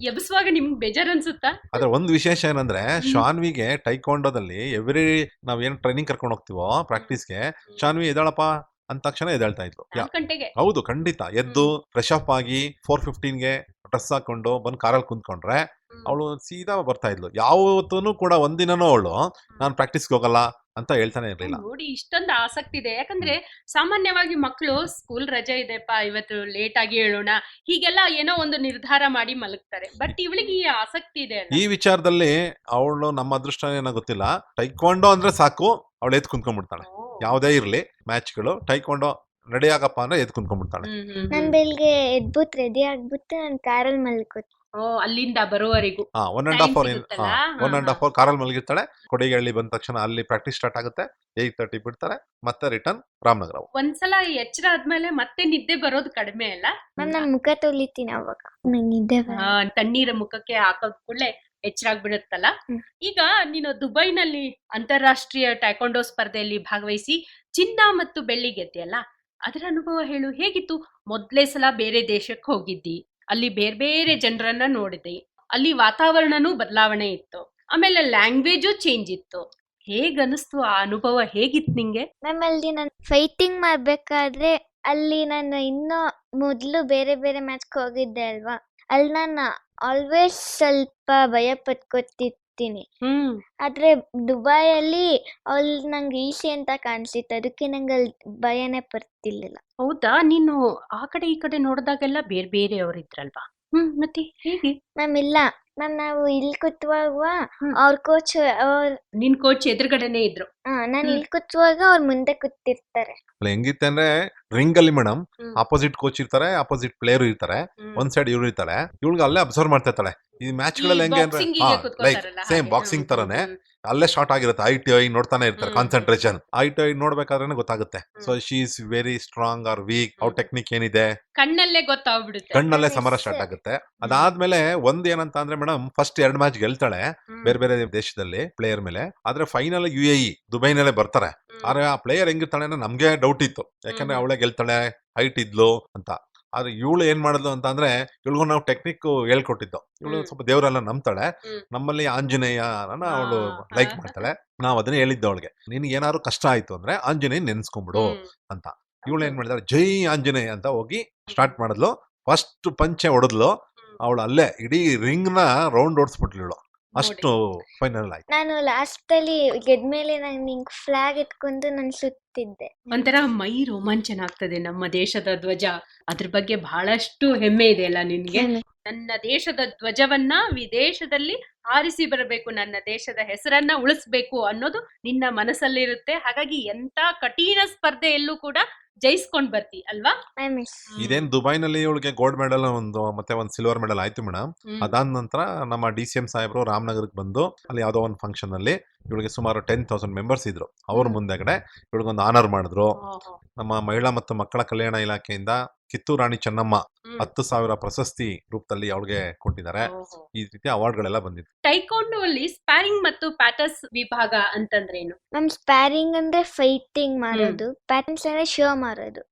ಎಬ್ಸುವಾಗ ನಿಮ್ಗೆ ಬೇಜಾರ್ ಅನ್ಸುತ್ತಾ ಆದ್ರೆ ಒಂದು ವಿಶೇಷ ಏನಂದ್ರೆ ಶಾನ್ವಿಗೆ ಟೈಕೊಂಡೋದಲ್ಲಿ ಎವ್ರಿ ನಾವ್ ಏನ್ ಟ್ರೈನಿಂಗ್ ಕರ್ಕೊಂಡು ಹೋಗ್ತೀವೋ ಪ್ರಾಕ್ಟೀಸ್ಗೆ ಶಾನ್ವಿ ಎದ್ದಾಳಪ್ಪ? ಅಂದ ತಕ್ಷಣ ಎದ್ದೇಳ್ತಾ ಇದ್ಲು. ಹೌದು ಖಂಡಿತ. ಎದ್ದು ಫ್ರೆಶ್ ಅಪ್ ಆಗಿ ಫೋರ್ ಫಿಫ್ಟೀನ್ಗೆ ಡ್ರೆಸ್ ಹಾಕೊಂಡು ಬಂದು ಕಾರಲ್ಲಿ ಕುಂತ್ಕೊಂಡ್ರೆ. ಅವಳು ಸೀದಾ ಬರ್ತಾ ಇದ್ಲು. ಯಾವತ್ತೂ ಕೂಡ ಒಂದಿನನೂ ಅವಳು ನಾನು ಪ್ರಾಕ್ಟೀಸ್ಗೆ ಹೋಗಲ್ಲ ಅಂತ ಹೇಳ್ತಾನೆ ಇರ್ಲಿಲ್ಲ. ನೋಡಿ ಇಷ್ಟೊಂದು ಆಸಕ್ತಿ ಇದೆ. ಯಾಕಂದ್ರೆ ಸಾಮಾನ್ಯವಾಗಿ ಮಕ್ಕಳು ಸ್ಕೂಲ್ ರಜೆ ಇದೆಪ್ಪ ಇವತ್ತು ಲೇಟ್ ಆಗಿ ಹೇಳೋಣ ಹೀಗೆಲ್ಲ ಏನೋ ಒಂದು ನಿರ್ಧಾರ ಮಾಡಿ ಮಲಗ್ತಾರೆ. ಬಟ್ ಇವಳಿಗೆ ಈ ಆಸಕ್ತಿ ಇದೆ ಈ ವಿಚಾರದಲ್ಲಿ ಅವಳು ನಮ್ಮ ಅದೃಷ್ಟ ಏನೋ ಗೊತ್ತಿಲ್ಲ. ಟೈಕ್ವಾಂಡೋ ಅಂದ್ರೆ ಸಾಕು ಅವಳು ಎದ್ದು ಕುಂತ್ಕೊಂಡ್ಬಿಡ್ತಾಳೆ. ಯಾವುದೇ ಇರ್ಲಿ ಮ್ಯಾಚ್ಗಳು ಟೈಕೊಂಡು ರೆಡಿ ಆಗಪ್ಪ ಅಂದ್ರೆ ಎದ್ ಕುಂತ್ಕೊಂಡ್ಬಿಡ್ತಾಳೆ. ನಾನ್ ಬೆಳಿಗ್ಗೆ ಎದ್ಬಿಟ್ ರೆಡಿ ಆಗ್ಬಿಟ್ಟು ನಾನು ಕಾರಲ್ ಮಲ್ಕೋತೀನಿ ಓ ಅಲ್ಲಿಂದ ಬರುವವರೆಗೂ. ಹಾ one and half hour? One and. Half hour ಕಾರಲ್ಲಿ ಮಲಗಿರ್ತಾಳೆ. ಕೊಡಿಗಳ್ಳಿ ಬಂದ ತಕ್ಷಣ ಅಲ್ಲಿ ಪ್ರಾಕ್ಟೀಸ್ ಸ್ಟಾರ್ಟ್ ಆಗುತ್ತೆ. ಏಟ್ ತರ್ಟಿ ಬಿಡ್ತಾರೆ. ಮತ್ತೆ ರಿಟರ್ನ್ ರಾಮನಗರ ಒಂದ್ಸಲ ಎಚ್ಚರ ಆದ್ಮೇಲೆ ಮತ್ತೆ ನಿದ್ದೆ ಬರೋದು ಕಡಿಮೆ ಅಲ್ಲ? ಮ್ಯಾಮ್ ನಾನು ಮುಖ ತೊಳಿತೀನಿ ಅವಾಗ. ನಂಗೆ ನಿದ್ದೆ ಬರಲ್ಲ. ಆ, ತಣ್ಣೀರ ಮುಖಕ್ಕೆ ಹಾಕೋದ್ ಕೂಡಲೇ ಎಚ್ಚರಾಗ್ಬಿಡುತ್ತಲ್ಲ. ಈಗ ನೀನು ದುಬೈನಲ್ಲಿ ಅಂತಾರಾಷ್ಟ್ರೀಯ ಟೈಕೊಂಡೋ ಸ್ಪರ್ಧೆಯಲ್ಲಿ ಭಾಗವಹಿಸಿ ಚಿನ್ನ ಮತ್ತು ಬೆಳ್ಳಿ ಗೆದ್ದೆಯಲ್ಲ? ಅದರ ಅನುಭವ ಹೇಳು. ಹೇಗಿತ್ತು? ಮೊದಲೇ ಸಲ ಬೇರೆ ದೇಶಕ್ಕೆ ಹೋಗಿದ್ದಿ. ಅಲ್ಲಿ ಬೇರೆ ಬೇರೆ ಜನರನ್ನ ನೋಡಿದೆ ಅಲ್ಲಿ ವಾತಾವರಣನೂ ಬದಲಾವಣೆ ಇತ್ತು. ಆಮೇಲೆ ಲ್ಯಾಂಗ್ವೇಜು ಚೇಂಜ್ ಇತ್ತು. ಹೇಗ್ ಅನಿಸ್ತು ಆ ಅನುಭವ? ಹೇಗಿತ್ತು ನಿಂಗೆ? ಮ್ಯಾಮ್ ಅಲ್ಲಿ ನಾನು ಫೈಟಿಂಗ್ ಮಾಡ್ಬೇಕಾದ್ರೆ ಅಲ್ಲಿ ನಾನು ಇನ್ನೂ ಮೊದಲು ಬೇರೆ ಬೇರೆ ಮ್ಯಾಚ್ಗೆ ಹೋಗಿದ್ದೆ ಅಲ್ವಾ? ಅಲ್ಲಿ ನಾನು ಆಲ್ವೇಸ್ ಸ್ವಲ್ಪ ಭಯ ಪಟ್ಕೊತಿರ್ತೀನಿ ಹ್ಮ್. ಆದ್ರೆ ದುಬೈಯಲ್ಲಿ ಅಲ್ಲಿ ನಂಗೆ ಈಸಿ ಅಂತ ಕಾಣಿಸಿತ್ತು. ಅದಕ್ಕೆ ನಂಗೆ ಅಲ್ಲಿ ಭಯನೇ ಪಡ್ತಿರ್ಲಿಲ್ಲ ಹೌದಾ? ನೀನು ಆ ಕಡೆ ಈ ಕಡೆ ನೋಡಿದಾಗೆಲ್ಲ ಬೇರೆ ಬೇರೆಯವರಿದ್ರಲ್ವಾ? ಹ್ಮ್ ಮತ್ತೆ ಹೇಗೆ? ಮ್ಯಾಮ್ ಇಲ್ಲ. ಮ್ಯಾಮ್ ನಾವು ಇಲ್ಲಿ ಕೂತ್ವಾಗ ಹ್ಮ್. ಅವ್ರ ಕೋಚ್ ಅವ್ರ ನಿನ್ ಕೋಚ್ ಎದುರುಗಡೆನೆ ಇದ್ರು ನಾನು. ಇಲ್ಲಿ ಕೂತ್ವಾಗ ಅವ್ರ ಮುಂದೆ ಕೂತಿರ್ತಾರೆ ಅಲ್ಲಿ ಹೆಂಗಿತ್ತೆ ಅಂದ್ರೆ ರಿಂಗ್ ಅಲ್ಲಿ ಮೇಡಮ್ ಹ್ಮ್. ಅಪೋಸಿಟ್ ಕೋಚ್ ಇರ್ತಾರೆ ಅಪೋಸಿಟ್ ಪ್ಲೇಯರ್ ಇರ್ತಾರೆ ಹ್ಮ್. ಒಂದ್ ಸೈಡ್ ಇವ್ರು ಇರ್ತಾರೆ ಇವ್ಳಿಗೆ ಅಲ್ಲೇ ಅಬ್ಸರ್ವ್ ಮಾಡ್ತಾ ಇರ್ತಾಳೆ ಈ ಮ್ಯಾಚ್ಗಳಲ್ಲಿ ಹೆಂಗೆ ಅಂದ್ರೆ boxing ಗೆ ಸೇಮ್ ಹಾಗೆ. ಬಾಕ್ಸಿಂಗ್ ತರಾನೇ. ತರನೇ ಹ್ಮ್, ಅಲ್ಲೇ ಶಾರ್ಟ್ ಆಗಿರುತ್ತೆ. ಐ ಟಿ ಐ ನೋಡ್ತಾನೆ ಇರ್ತಾರೆ ಕಾನ್ಸಂಟ್ರೇಷನ್ ಐ ಟಿ ಐ ನೋಡ್ಬೇಕಾದ್ರೆ ಗೊತ್ತಾಗುತ್ತೆ. So she is very strong or weak ಅವ್ರ ಟೆಕ್ನಿಕ್ ಏನಿದೆ? ಕಣ್ಣಲ್ಲೇ ಗೊತ್ತಾಗ್ಬಿಡುತ್ತೆ. ಕಣ್ಣಲ್ಲೇ ಸಮರ. ಸ್ಟಾರ್ಟ್ ಆಗುತ್ತೆ. ಅದಾದ್ಮೇಲೆ ಒಂದ್ ಏನಂತ ಅಂದ್ರೆ ಮೇಡಮ್ ಫಸ್ಟ್ ಎರಡ್ ಮ್ಯಾಚ್ ಗೆಲ್ತಾಳೆ ಬೇರೆ ಬೇರೆ ದೇಶದಲ್ಲಿ ಪ್ಲೇಯರ್ ಮೇಲೆ. ಆದ್ರೆ ಫೈನಲ್ ಯು ಎ ಇ ದುಬೈನಲ್ಲೇ ಬರ್ತಾರೆ. ಆದ್ರೆ ಆ ಪ್ಲೇಯರ್ ಹೆಂಗಿರ್ತಾಳೆ ನಮ್ಗೆ ಡೌಟ್ ಇತ್ತು. ಯಾಕಂದ್ರೆ ಅವಳೆ ಅವಳೇ ಗೆಲ್ತಾಳೆ ಹೈಟ್ ಇದ್ಲು ಅಂತ. ಆದ್ರೆ ಇವಳು ಏನ್ ಮಾಡಿದ್ಲು ಅಂತ ಅಂದ್ರೆ ಇವಳಿಗೂ ನಾವು ಟೆಕ್ನಿಕ್ ಹೇಳ್ಕೊಟ್ಟಿದ್ದು. ಇವಳು. ಸ್ವಲ್ಪ ದೇವರೆಲ್ಲ ನಂಬ್ತಾಳೆ. ನಮ್ಮಲ್ಲಿ ಆಂಜನೇಯ ಅವಳು ಲೈಕ್ ಮಾಡ್ತಾಳೆ. ನಾವು ಅದನ್ನ ಹೇಳಿದ್ದ ಅವಳಿಗೆ. ನಿನ್ಗೆ ಏನಾದ್ರು ಕಷ್ಟ ಆಯ್ತು ಅಂದ್ರೆ ಆಂಜನೇಯ ನೆನ್ಸ್ಕೊಂಬಿಡು. ಅಂತ. ಇವಳು ಏನ್ ಮಾಡಿದಾಳೆ ಜೈ ಆಂಜನೇಯ ಅಂತ ಹೋಗಿ ಸ್ಟಾರ್ಟ್ ಮಾಡಿದ್ಲು. ಫಸ್ಟ್ ಪಂಚೆ ಹೊಡೆದ್ಲು. ಅವಳು ಅಲ್ಲೇ ಇಡೀ ರಿಂಗ್ನ ರೌಂಡ್ ಓಡಿಸ್ಬಿಟ್ಲು. ಅಷ್ಟು ಫೈನಲ್ ಆಯ್ತು. ನಾನು ಲಾಸ್ಟ್ ಅಲ್ಲಿ ಗೆದ್ಮೇಲೆ ನಾನು ಹಿಂಗ್ ಫ್ಲಾಗ್ ಇಟ್ಕೊಂಡು ನಾನು ಸುತ್ತಿದ್ದೆ. ಒಂಥರ ಮೈ ರೋಮಾಂಚನ ಆಗ್ತದೆ ನಮ್ಮ ದೇಶದ ಧ್ವಜ. ಅದ್ರ ಬಗ್ಗೆ ಬಹಳಷ್ಟು ಹೆಮ್ಮೆ ಇದೆ ಅಲ್ಲ ನಿನ್ಗೆ? ನನ್ನ ದೇಶದ ಧ್ವಜವನ್ನ ವಿದೇಶದಲ್ಲಿ ಹಾರಿಸಿ ಬರಬೇಕು ನನ್ನ ದೇಶದ ಹೆಸರನ್ನ ಉಳಿಸ್ಬೇಕು ಅನ್ನೋದು ನಿನ್ನ ಮನಸ್ಸಲ್ಲಿರುತ್ತೆ. ಹಾಗಾಗಿ ಎಂತ ಕಠಿಣ ಸ್ಪರ್ಧೆಯಲ್ಲೂ ಕೂಡ ಜಯಿಸ್ಕೊಂಡ್ ಬರ್ತಿ ಅಲ್ವಾ? ಇದೇನ್ ದುಬೈನಲ್ಲಿ ಇವಳಿಗೆ ಗೋಲ್ಡ್ ಮೆಡಲ್ ಒಂದು ಮತ್ತೆ ಒಂದು ಸಿಲ್ವರ್ ಮೆಡಲ್ ಆಯ್ತು ಮೇಡಮ್. ಅದಾದ ನಂತರ ನಮ್ಮ ಡಿ ಸಿ ಎಂ ಸಾಹೇಬ್ರು ರಾಮನಗರಕ್ಕೆ ಬಂದು ಅಲ್ಲಿ ಯಾವ್ದೋ ಒಂದು ಫಂಕ್ಷನ್ ಅಲ್ಲಿ ಇವಳಿಗೆ ಸುಮಾರು ಟೆನ್ ತೌಸಂಡ್ ಮೆಂಬರ್ಸ್ ಇದ್ರು. ಅವ್ರ. ಮುಂದೆಗಡೆ ಇವಳಿಗೊಂದು ಆನರ್ ಮಾಡಿದ್ರು. ನಮ್ಮ ಮಹಿಳಾ ಮತ್ತು ಮಕ್ಕಳ ಕಲ್ಯಾಣ ಇಲಾಖೆಯಿಂದ ಕಿತ್ತೂರು ರಾಣಿ ಚೆನ್ನಮ್ಮ. ಹತ್ತು ಸಾವಿರ ಪ್ರಶಸ್ತಿ ರೂಪದಲ್ಲಿ ಅವಳಿಗೆ ಕೊಟ್ಟಿದ್ದಾರೆ. ಈ ರೀತಿ ಅವಾರ್ಡ್ಗಳೆಲ್ಲ ಬಂದಿದೆ. ಟೈಕೊಂಡು ಅಲ್ಲಿ ಸ್ಪ್ಯಾರಿಂಗ್ ಮತ್ತು ಪ್ಯಾಟರ್ಸ್ ವಿಭಾಗ ಅಂತಂದ್ರೇನು? ನಮ್ ಸ್ಪ್ಯಾರಿಂಗ್ ಅಂದ್ರೆ ಫೈಟಿಂಗ್ ಮಾಡೋದು ಪ್ಯಾಟರ್ನ್ಸ್ ಅಂದ್ರೆ ಶೋ ಮಾಡೋದು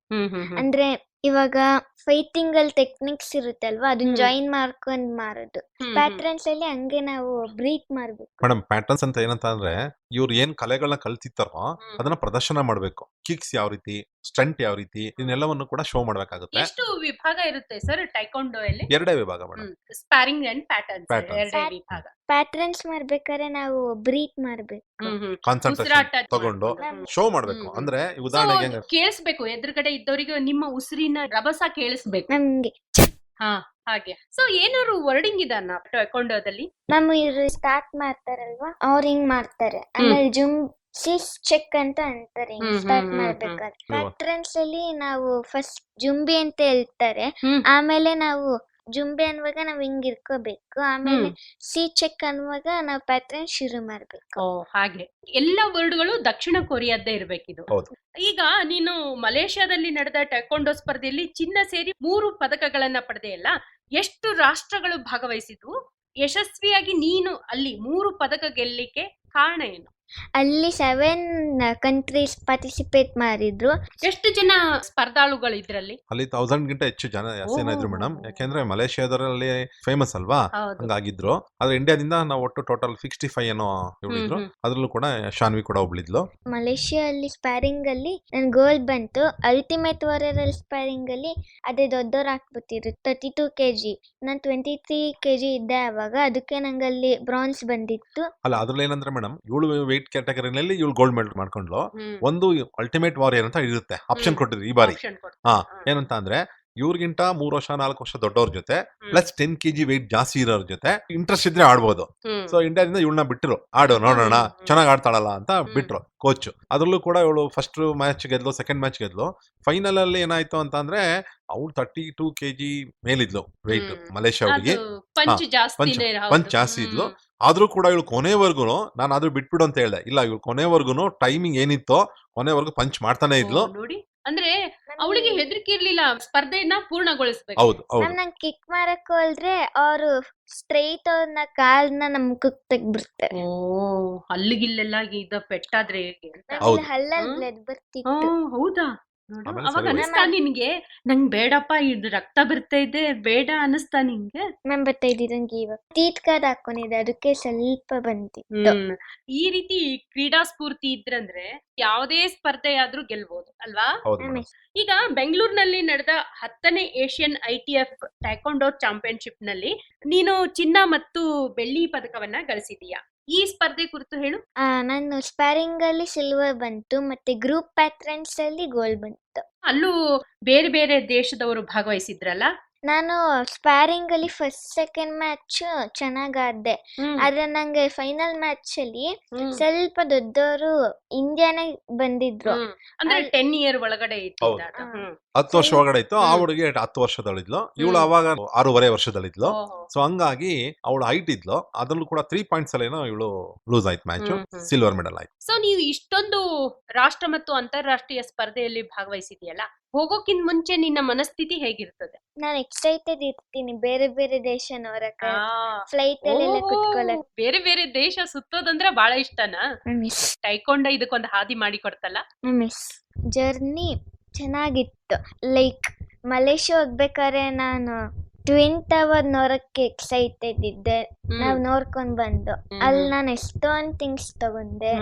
ಅಂದ್ರೆ ಇವಾಗ ಫೈಟಿಂಗ್ ಅಲ್ಲಿ ಟೆಕ್ನಿಕ್ಸ್ ಇರುತ್ತಲ್ವಾ? ಅದನ್ನ ಹ್ಮ್. ಜಾಯಿನ್ ಮಾಡ್ಕೊಂಡ್ ಮಾರೋದು. ಪ್ಯಾಟರ್ನ್ಸ್ ಅಲ್ಲಿ ಹಂಗೆ ನಾವು ಬ್ರೀತ್ ಮಾಡ್ಬೇಕು. ಮೇಡಮ್ ಪ್ಯಾಟರ್ನ್ಸ್ ಅಂತ ಏನಂತ ಅಂದ್ರೆ ಇವ್ರು ಏನ್ ಕಲೆಗಳನ್ನ ಕಲ್ತಿತ್ತಾರೋ ಅದನ್ನ ಪ್ರದರ್ಶನ ಮಾಡ್ಬೇಕು. ಕಿಕ್ಸ್ ಯಾವ ರೀತಿ? ಸ್ಟಂಟ್ ಯಾವ ರೀತಿ ಇದನ್ನೆಲ್ಲವನ್ನು ಕೂಡ ಶೋ ಮಾಡಬೇಕಾಗುತ್ತೆ. ಎಷ್ಟು ವಿಭಾಗ ಇರುತ್ತೆ ಸರ್ ಟೈಕೊಂಡೋ ಅಲ್ಲಿ ಎರಡೇ ವಿಭಾಗ madam sparring and patterns Patterns. ಎರಡೇ ವಿಭಾಗ. ಪ್ಯಾಟರ್ನ್ಸ್ ಮಾಡ್ಬೇಕಾದ್ರೆ ನಾವು ಬ್ರೀತ್ ಮಾಡ್ಬೇಕು. ಕಾನ್ಸಂಟ್ರೇಷನ್ ಉಸಿರಾಟ ತಗೊಂಡು. ಶೋ ಮಾಡ್ಬೇಕು. ಹ್ಮ್. ಅಂದ್ರೆ ಉದಾಹರಣೆಗೆ ಹೆಂಗ- ಕೇಳಿಸ್ಬೇಕು. ಎದುರುಗಡೆ ಇದ್ದವರಿಗೆ ನಿಮ್ಮ ಉಸಿರಿನ ರಭಸ ಕೇಳಿಸ್ಬೇಕು. ನಮ್ಗೆ. ಹಾ ಹಾಗೆ. ಸೊ ಏನಾದ್ರು ವರ್ಡಿಂಗ್ ಇದನ್ನ ಟೈಕೊಂಡೋದಲ್ಲಿ ನಮ್ಮ ಇವ್ರು ಸ್ಟಾರ್ಟ್ ಮಾಡ್ತಾರಲ್ವಾ? ಅವ್ರು ಹಿಂಗ್ ಮಾಡ್ತಾರೆ. ಆಮೇಲೆ ಜುಮ್ ಸಿಸ್ ಚೆಕ್ ಅಂತ ಅಂತಾರೆ ಸ್ಟಾರ್ಟ್ ಮಾಡ್ಬೇಕಾದ್ರೆ. ಹ್ಮ್. ಪ್ಯಾಟ್ರನ್ಸ್ ಅಲ್ಲಿ ನಾವು ಫಸ್ಟ್ ಜುಂಬಿ ಅಂತ ಹೇಳ್ತಾರೆ. ಆಮೇಲೆ ನಾವು ಜುಂಬೆ ಅನ್ವಾಗ ನಾವ್ ಹಿಂಗ್ ಇರ್ಕೋಬೇಕು. ಆಮೇಲೆ ಸಿ ಚೆಕ್ ಅನ್ವಾಗ ನಾವ್ ಪ್ಯಾಟ್ರನ್ ಶುರು ಮಾಡ್ಬೇಕು. ಹಾಗೆ. ಎಲ್ಲ ವರ್ಡ್ಗಳು ದಕ್ಷಿಣ ಕೊರಿಯಾದ್ದೇ ಇರ್ಬೇಕಿದು. ಈಗ ನೀನು ಮಲೇಷ್ಯಾದಲ್ಲಿ ನಡೆದ ಟೆಕೊಂಡೋ ಸ್ಪರ್ಧೆಯಲ್ಲಿ ಚಿನ್ನ ಸೇರಿ ಮೂರು ಪದಕಗಳನ್ನ ಪಡೆದೆಯಲ್ಲ ಎಷ್ಟು ರಾಷ್ಟ್ರಗಳು ಭಾಗವಹಿಸಿದ್ವು? ಯಶಸ್ವಿಯಾಗಿ ನೀನು ಅಲ್ಲಿ ಮೂರು ಪದಕ ಗೆಲ್ಲಿಕ್ಕೆ ಕಾರಣ ಏನು? ಅಲ್ಲಿ ಸೆವೆನ್ ಕಂಟ್ರೀಸ್ ಪಾರ್ಟಿಸಿಪೇಟ್ ಮಾಡಿದ್ರು. ಎಷ್ಟು ಜನ ಸ್ಪರ್ಧಾಳುಗಳು ಇದ್ರಲ್ಲಿ? ಅಲ್ಲಿ ತೌಸಂಡ್ ಗಿಂತ ಹೆಚ್ಚು ಜನ ಜಾಸ್ತಿ ಜನ ಇದ್ರು ಮೇಡಮ್ ಯಾಕೆಂದ್ರೆ ಮಲೇಷಿಯಾದಲ್ಲಿ ಫೇಮಸ್ ಅಲ್ವಾ? ಹಂಗಾಗಿದ್ರು. ಆದ್ರೆ ಇಂಡಿಯಾದಿಂದ ನಾವು ಒಟ್ಟು ಟೋಟಲ್ ಸಿಕ್ಸ್ಟಿ ಫೈವ್ ಏನೋ ಇವಳಿದ್ರು. ಅದ್ರಲ್ಲೂ ಕೂಡ ಶಾನ್ವಿ ಕೂಡ ಒಬ್ಳಿದ್ಲು. ಮಲೇಷ್ಯಾ ಅಲ್ಲಿ ಸ್ಪ್ಯಾರಿಂಗ್ ಅಲ್ಲಿ ನನ್ ಗೋಲ್ಡ್ ಬಂತು. ಅಲ್ಟಿಮೇಟ್ ವಾರಿಯರ್ ಅಲ್ಲಿ ಸ್ಪ್ಯಾರಿಂಗ್ ಅಲ್ಲಿ ಅದೇ ದೊಡ್ಡವ್ರು ಹಾಕ್ಬಿಟ್ಟಿದ್ರು ತರ್ಟಿ ಟೂ ಕೆ ಜಿ ನಾನು ಟ್ವೆಂಟಿ ತ್ರೀ ಕೆ ಜಿ ಇದ್ದೆ ಅವಾಗ ಅದಕ್ಕೆ ನಂಗಲ್ಲಿ ಅಲ್ಲಿ ಬ್ರಾನ್ಸ್ ಬಂದಿತ್ತು. ಅಲ್ಲ ಅದ್ರಲ್ಲಿ ಏನಂದ್ರೆ ಮೇಡಮ್ ಇವಳು ವೆಯ್ಟ್ ಕ್ಯಾಟಗರಿನಲ್ಲಿ ಇವಳು ಗೋಲ್ಡ್ ಮೆಡಲ್ ಮಾಡ್ಕೊಂಡ್ಲು ಒಂದು ಅಲ್ಟಿಮೇಟ್ ವಾರಿಯರ್ ಅಂತ ಇರುತ್ತೆ ಆಪ್ಷನ್ ಕೊಟ್ಟಿದ್ರು ಈ ಬಾರಿ. ಹಾ. ಏನಂತ ಅಂದ್ರೆ ಇವ್ರಿಗಿಂತ ಮೂರ್ ವರ್ಷ ನಾಲ್ಕು ವರ್ಷ ದೊಡ್ಡವ್ರ ಜೊತೆ. ಪ್ಲಸ್ ಟೆನ್ ಕೆಜಿ ವೆಯ್ಟ್ ಜಾಸ್ತಿ ಇರೋರ್ ಜೊತೆ ಇಂಟ್ರೆಸ್ಟ್ ಇದ್ರೆ ಆಡ್ಬೋದು. ಸೊ ಇಂಡಿಯಾದಿಂದ ಇವಳನ್ನ ಬಿಟ್ಟರು ಆಡು ನೋಡೋಣ. ಚೆನ್ನಾಗಿ ಆಡ್ತಾಳಲ್ಲ ಅಂತ ಬಿಟ್ರು ಕೋಚ್ ಅದ್ರಲ್ಲೂ ಕೂಡ ಇವಳು ಫಸ್ಟ್ ಮ್ಯಾಚ್ ಗೆದ್ಲು ಸೆಕೆಂಡ್ ಮ್ಯಾಚ್ ಗೆದ್ಲು ಫೈನಲ್ ಅಲ್ಲಿ ಏನಾಯ್ತು ಅಂತ ಅಂದ್ರೆ ಅವ್ಳು ತರ್ಟಿ ಟೂ ಕೆಜಿ ಮೇಲಿದ್ಲು ವೆಯ್ಟ್. ಮಲೇಷ್ಯಾ ಹುಡುಗಿ. ಪಂಚ್ ಜಾಸ್ತಿ ಇದ್ಲು. ಆದ್ರೂ ಕೂಡ ಇವಳು ಕೊನೆವರೆಗೂ ನಾನು ಆದ್ರೂ ಬಿಟ್ಬಿಡು ಅಂತ ಹೇಳ್ದೆ. ಇಲ್ಲ ಇವಳು ಕೊನೆವರೆಗೂ ಟೈಮಿಂಗ್ ಏನಿತ್ತೋ ಕೊನೆವರೆಗೂ ಪಂಚ್ ಮಾಡ್ತಾನೆ ಇದ್ಲು. ನೋಡಿ. ಅಂದ್ರೆ ಅವಳಿಗೆ ಹೆದರಿಕೆ ಇರ್ಲಿಲ್ಲ ಸ್ಪರ್ಧೆಯನ್ನ ಪೂರ್ಣಗೊಳಿಸ್ಬೇಕು. ಹೌದು ಹೌದು. ನಮ್ ಕಿಕ್ ಮಾಡಕ್ ಹೋದ್ರೆ ಅವರು ಸ್ಟ್ರೈಟ್ ಅವ್ರನ್ನ ಕಾಲ್ನ ನಮ್ ಮುಖಕ್ ತೆಗ್ಬಿಡ್ತಾರೆ ಓ ಅಲ್ಲಿಗಿಲ್ಲೆಲ್ಲ ಇದ ಪೆಟ್ಟಾದ್ರೆ ಹೇಗೆ ಅಂತ. ಹಲ್ಲಲ್ಲಿ ಬ್ಲಡ್ ಬರ್ತಿತ್ತು. ಹೌದಾ? ಅವಾಗ ಸರಿ ಅನಿಸ್ತಾ ನಿನ್ಗೆ ನಂಗ್ ಬೇಡಪ್ಪ ಇದು ರಕ್ತ ಬರ್ತಾ ಇದೆ ಬೇಡ ಅನಿಸ್ತಾ ನಿಂಗೆ ನಮ್ ಬರ್ತಾ ಇದ್ದಿದಂಗೆ ಇವಾಗ ಹಾಕೊಂಡಿದೆ ಅದಕ್ಕೆ ಸ್ವಲ್ಪ ಬಂದಿತ್ತು ಈ ರೀತಿ ಕ್ರೀಡಾ ಸ್ಫೂರ್ತಿ ಇದ್ರಂದ್ರೆ ಯಾವುದೇ ಸ್ಪರ್ಧೆ ಆದ್ರೂ ಗೆಲ್ಬಹುದು ಅಲ್ವಾ. ಈಗ ಬೆಂಗಳೂರಿನಲ್ಲಿ ನಡೆದ ಹತ್ತನೇ Asian I T F taekwondo ಚಾಂಪಿಯನ್ಶಿಪ್ನಲ್ಲಿ ನೀನು ಚಿನ್ನ ಮತ್ತು ಬೆಳ್ಳಿ ಪದಕವನ್ನ ಗಳಿಸಿದೀಯಾ ಈ ಸ್ಪರ್ಧೆ ಕುರಿತು ಹೇಳು. ಆ, ನಾನು ಸ್ಪ್ಯಾರಿಂಗ್ ಅಲ್ಲಿ ಸಿಲ್ವರ್ ಬಂತು ಮತ್ತೆ ಗ್ರೂಪ್ ಪ್ಯಾಟ್ರನ್ಸ್ ಅಲ್ಲಿ ಗೋಲ್ಡ್ ಬಂತು. ಅಲ್ಲೂ ಬೇರೆ ಬೇರೆ ದೇಶದವರು ಭಾಗವಹಿಸಿದ್ರಲ್ಲ? ನಾನು ಸ್ಪ್ಯಾರಿಂಗ್ ಅಲ್ಲಿ ಫಸ್ಟ್ ಸೆಕೆಂಡ್ ಮ್ಯಾಚ್ ಚೆನ್ನಾಗ್ ಆಡ್ದೆ ಆದ್ರೆ ನಂಗೆ ಫೈನಲ್ ಮ್ಯಾಚ್ ಅಲ್ಲಿ ಸ್ವಲ್ಪ ದೊಡ್ಡವರು ಇಂಡಿಯಾನೆ ಬಂದಿದ್ರು ಅಂದ್ರೆ ಟೆನ್ ಇಯರ್ ಒಳಗಡೆ ಇತ್ತು ಹೌದು. ಅದು. ಹ್ಮ್. ಹತ್ತು ವರ್ಷ ಒಳಗಡೆ ಇತ್ತು ಆ. ಹುಡುಗಿ ಹತ್ತು ವರ್ಷದಳಿದ್ಲು ಇವಳು. ಅವಾಗ ಆರೂವರೆ ವರ್ಷದಳಿದ್ಲು ಓಹೋ. ಸೊ ಹಂಗಾಗಿ ಅವಳು ಹೈಟ್ ಇದ್ಲು ಅದ್ರಲ್ಲೂ ಕೂಡ ತ್ರೀ ಪಾಯಿಂಟ್ಸ್ ಅಲ್ಲಿ ಏನೋ ಇವಳು ಲೂಸ್ ಆಯ್ತು match hmm, hmm. Silver medal ಆಯ್ತು ಸೊ ನೀವು ಇಷ್ಟೊಂದು ರಾಷ್ಟ್ರ ಮತ್ತು ಅಂತಾರಾಷ್ಟ್ರೀಯ ಸ್ಪರ್ಧೆಯಲ್ಲಿ ಭಾಗವಹಿಸಿದ್ಯಲ್ಲ ಹೋಗೋಕ್ಕಿಂತ ಮುಂಚೆ ನಿನ್ನ ಮನಸ್ಥಿತಿ ಹೇಗಿರ್ತದೆ? ನಾನು ಎಕ್ಸೈಟೆಡ್ ಇರ್ತೀನಿ. ಬೇರೆ ಬೇರೆ ದೇಶ ಫ್ಲೈಟ್ ಅಲ್ಲೆಲ್ಲ ಕುತ್ಕೊಳಕ್. ಬೇರೆ ಬೇರೆ ದೇಶ ಸುತ್ತೋದಂದ್ರೆ ಬಹಳ ಇಷ್ಟನಾ? ಮಿಸ್ ಟೈಕೊಂಡ ಇದಕ್ಕೊಂದು ಹಾದಿ ಮಾಡಿ ಕೊಡ್ತಲ್ಲ? ಮಿಸ್ ಜರ್ನಿ ಚೆನ್ನಾಗಿತ್ತು. ಲೈಕ್ ಮಲೇಷ್ಯಾ ಹೋಗ್ಬೇಕಾದ್ರೆ ನಾನು ಟ್ವಿನ್ ಟವರ್ ನೋಡಕ್ಕೆ ಎಕ್ಸೈಟೆಡ್ ಇದ್ದೆ. ನಾವ್ ನೋಡ್ಕೊಂಡ್ ಬಂದು. ಅಲ್ಲಿ ನಾನು ಎಷ್ಟೊಂದ್ ಥಿಂಗ್ಸ್ ತಗೊಂಡೆ.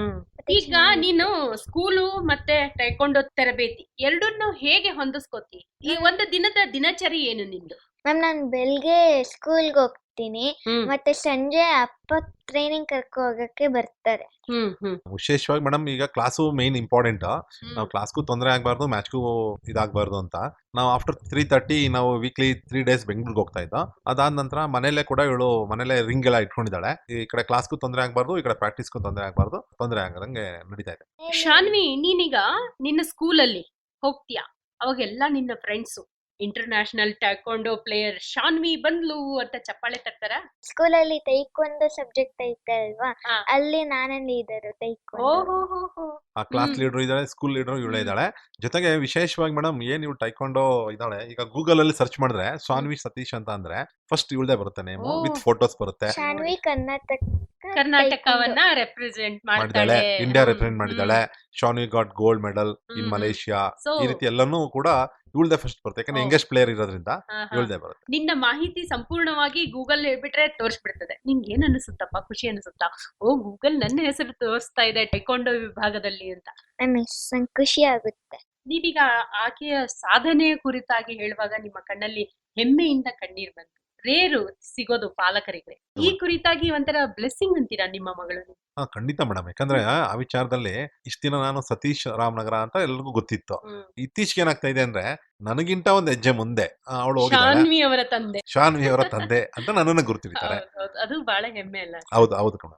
ಈಗ ನೀನು ಸ್ಕೂಲು ಮತ್ತೆ ಟೈಕೊಂಡೋ ತರಬೇತಿ. ಎರಡನ್ನೂ ಹೇಗೆ ಹೊಂದಿಸ್ಕೊತಿ? ಈ ಒಂದು ದಿನದ ದಿನಚರಿ ಏನು ನಿಂದು? ಮ್ಯಾಮ್ ನಾನು ಬೆಳಿಗ್ಗೆ ಸ್ಕೂಲ್ಗೆ ಹೋಗ್ತೀನಿ ಮತ್ತೆ ಸಂಜೆ ಅಪ್ಪ ಟ್ರೈನಿಂಗ್ ಕರ್ಕೊ ಹೋಗಕ್ಕೆ ಬರ್ತಾರೆ. ಹ್ಮ್ ಹ್ಮ್. ವಿಶೇಷವಾಗಿ ಮೇಡಮ್ ಈಗ ಕ್ಲಾಸು ಮೇನ್ ಇಂಪಾರ್ಟೆಂಟ್ ನಾವು ಕ್ಲಾಸ್ಗೂ ತೊಂದರೆ ಆಗಬಾರ್ದು ಮ್ಯಾಚ್ಗೂ ಇದಾಗಬಾರ್ದು ಅಂತ. ನಾವು ಆಫ್ಟರ್ ತ್ರೀ ತರ್ಟಿ ನಾವು ವೀಕ್ಲಿ ತ್ರೀ ಡೇಸ್ ಬೆಂಗಳೂರಿಗೆ ಹೋಗ್ತಾ ಇದ್ದೋ. ಅದಾದ ನಂತರ ಮನೇಲೆ ಕೂಡ ಇವಳು ಮನೇಲೆ ರಿಂಗ್ ಎಲ್ಲ ಇಟ್ಕೊಂಡಿದ್ದಾಳೆ. ಈ ಕಡೆ ಕ್ಲಾಸ್ಗೂ ತೊಂದರೆ ಆಗಬಾರ್ದು ಈ ಕಡೆ ಪ್ರಾಕ್ಟೀಸ್ಗೂ ತೊಂದರೆ ಆಗಬಾರ್ದು. ತೊಂದರೆ ಆಗದಂಗೆ ನಡೀತಾ ಇದೆ. ಶಾನ್ವಿ ನೀನೀಗ ನಿನ್ನ ಸ್ಕೂಲಲ್ಲಿ ಹೋಗ್ತೀಯಾ? ಅವಾಗೆಲ್ಲ ನಿನ್ನ friends international taekwondo player Shanvi ಬಂದ್ಲು ಅಂತ ಚಪ್ಪಾಳೆ ತಟ್ತಾರ? ಸ್ಕೂಲಲ್ಲಿ ತೈಕೊಂಡು ಸಬ್ಜೆಕ್ಟ್ ಐತೆ ಅಲ್ವಾ? ಅಲ್ಲಿ ನಾನೇ ಇದ್ದರು ಆ ಕ್ಲಾಸ್ ಲೀಡರ್ ಇದ್ದಾಳೆ ಸ್ಕೂಲ್ ಲೀಡರ್ ಇವಳೆ. ಇದ್ದಾಳೆ. ಜೊತೆಗೆ ವಿಶೇಷವಾಗಿ ಮೇಡಮ್ ಏನ್ ಇವ್ ಟೈಕೊಂಡು ಇದ್ದಾಳೆ? ಈಗ ಗೂಗಲ್ ಅಲ್ಲಿ ಸರ್ಚ್ ಮಾಡಿದ್ರೆ ಶಾನ್ವಿ ಸತೀಶ್ ಅಂತ ಅಂದ್ರೆ ಫಸ್ಟ್ ಇವಳದೇ ಬರುತ್ತೆ ನೇಮ್ ವಿತ್ ಫೋಟೋಸ್ ಬರುತ್ತೆ. ಶಾನ್ವಿ ಕರ್ನಾಟಕ ಕರ್ನಾಟಕವನ್ನ ರೆಪ್ರೆಸೆಂಟ್ ಮಾಡಿದ್ದಾಳೆ ಮಾಡ್ತಾಳೆ ಇಂಡಿಯಾ ರೆಪ್ರೆಸೆಂಟ್ ಮಾಡಿದ್ದಾಳೆ. Shanvi got gold medal in Malaysia ಈ ರೀತಿ ಎಲ್ಲಾನು ಕೂಡ ಇವಳದೇ ಫಸ್ಟ್ ಬರುತ್ತೆ. ಯಾಕಂದ್ರೆ. ಯಂಗೆಸ್ಟ್ ಪ್ಲೇಯರ್ ಇರೋದ್ರಿಂದ. ಇವಳದೇ ಬರುತ್ತೆ. ನಿನ್ನ ಮಾಹಿತಿ ಸಂಪೂರ್ಣವಾಗಿ ಗೂಗಲ್ ಹೇಳ್ಬಿಟ್ರೆ ತೋರಿಸ್ಬಿಡ್ತದೆ. ನಿಂಗೆ ಏನ್ ಅನಿಸುತ್ತಪ್ಪ? ಖುಷಿ ಅನಿಸುತ್ತಾ? ಓ ಗೂಗಲ್ ನನ್ನ ಹೆಸರು ತೋರಿಸ್ತಾ ಇದೆ ಟೈಕೊಂಡೋ ವಿಭಾಗದಲ್ಲಿ ಅಂತ. ಖುಷಿ ಆಗುತ್ತೆ. ನೀವೀಗ ಆಕೆಯ ಸಾಧನೆಯ ಕುರಿತಾಗಿ ಹೇಳುವಾಗ ನಿಮ್ಮ ಕಣ್ಣಲ್ಲಿ ಹೆಮ್ಮೆಯಿಂದ ಕಣ್ಣೀರ್ ಬಂತು. ರೇರು ಸಿಗೋದು ಪಾಲಕರಿಗೆ. ಈ ಕುರಿತಾಗಿ ಒಂಥರ ಬ್ಲೆಸ್ಸಿಂಗ್ ಅಂತೀರಾ ನಿಮ್ಮ ಮಗಳು? ಹಾ ಖಂಡಿತ ಮೇಡಮ್ ಯಾಕಂದ್ರೆ ಆ ವಿಚಾರದಲ್ಲಿ ಇಷ್ಟ ದಿನ ನಾನು ಸತೀಶ್ ರಾಮನಗರ ಅಂತ ಎಲ್ರಿಗೂ ಗೊತ್ತಿತ್ತು. ಇತ್ತೀಚೆಗೆ ಏನಾಗ್ತಾ ಇದೆ ಅಂದ್ರೆ ನನಗಿಂತ ಒಂದ್ ಹೆಜ್ಜೆ ಮುಂದೆ ಅವಳು ಶಾನ್ವಿ ಅವರ ತಂದೆ. ಶಾನ್ವಿ ಅವರ ತಂದೆ ಅಂತ ನನ್ನನ್ನು ಗುರ್ತಿರ್ತಾರೆ ಹೌದ್ ಹೌದ್. ಅದು ಬಹಳ ಹೆಮ್ಮೆ ಅಲ್ಲ? ಹೌದು ಹೌದು ಕಣ.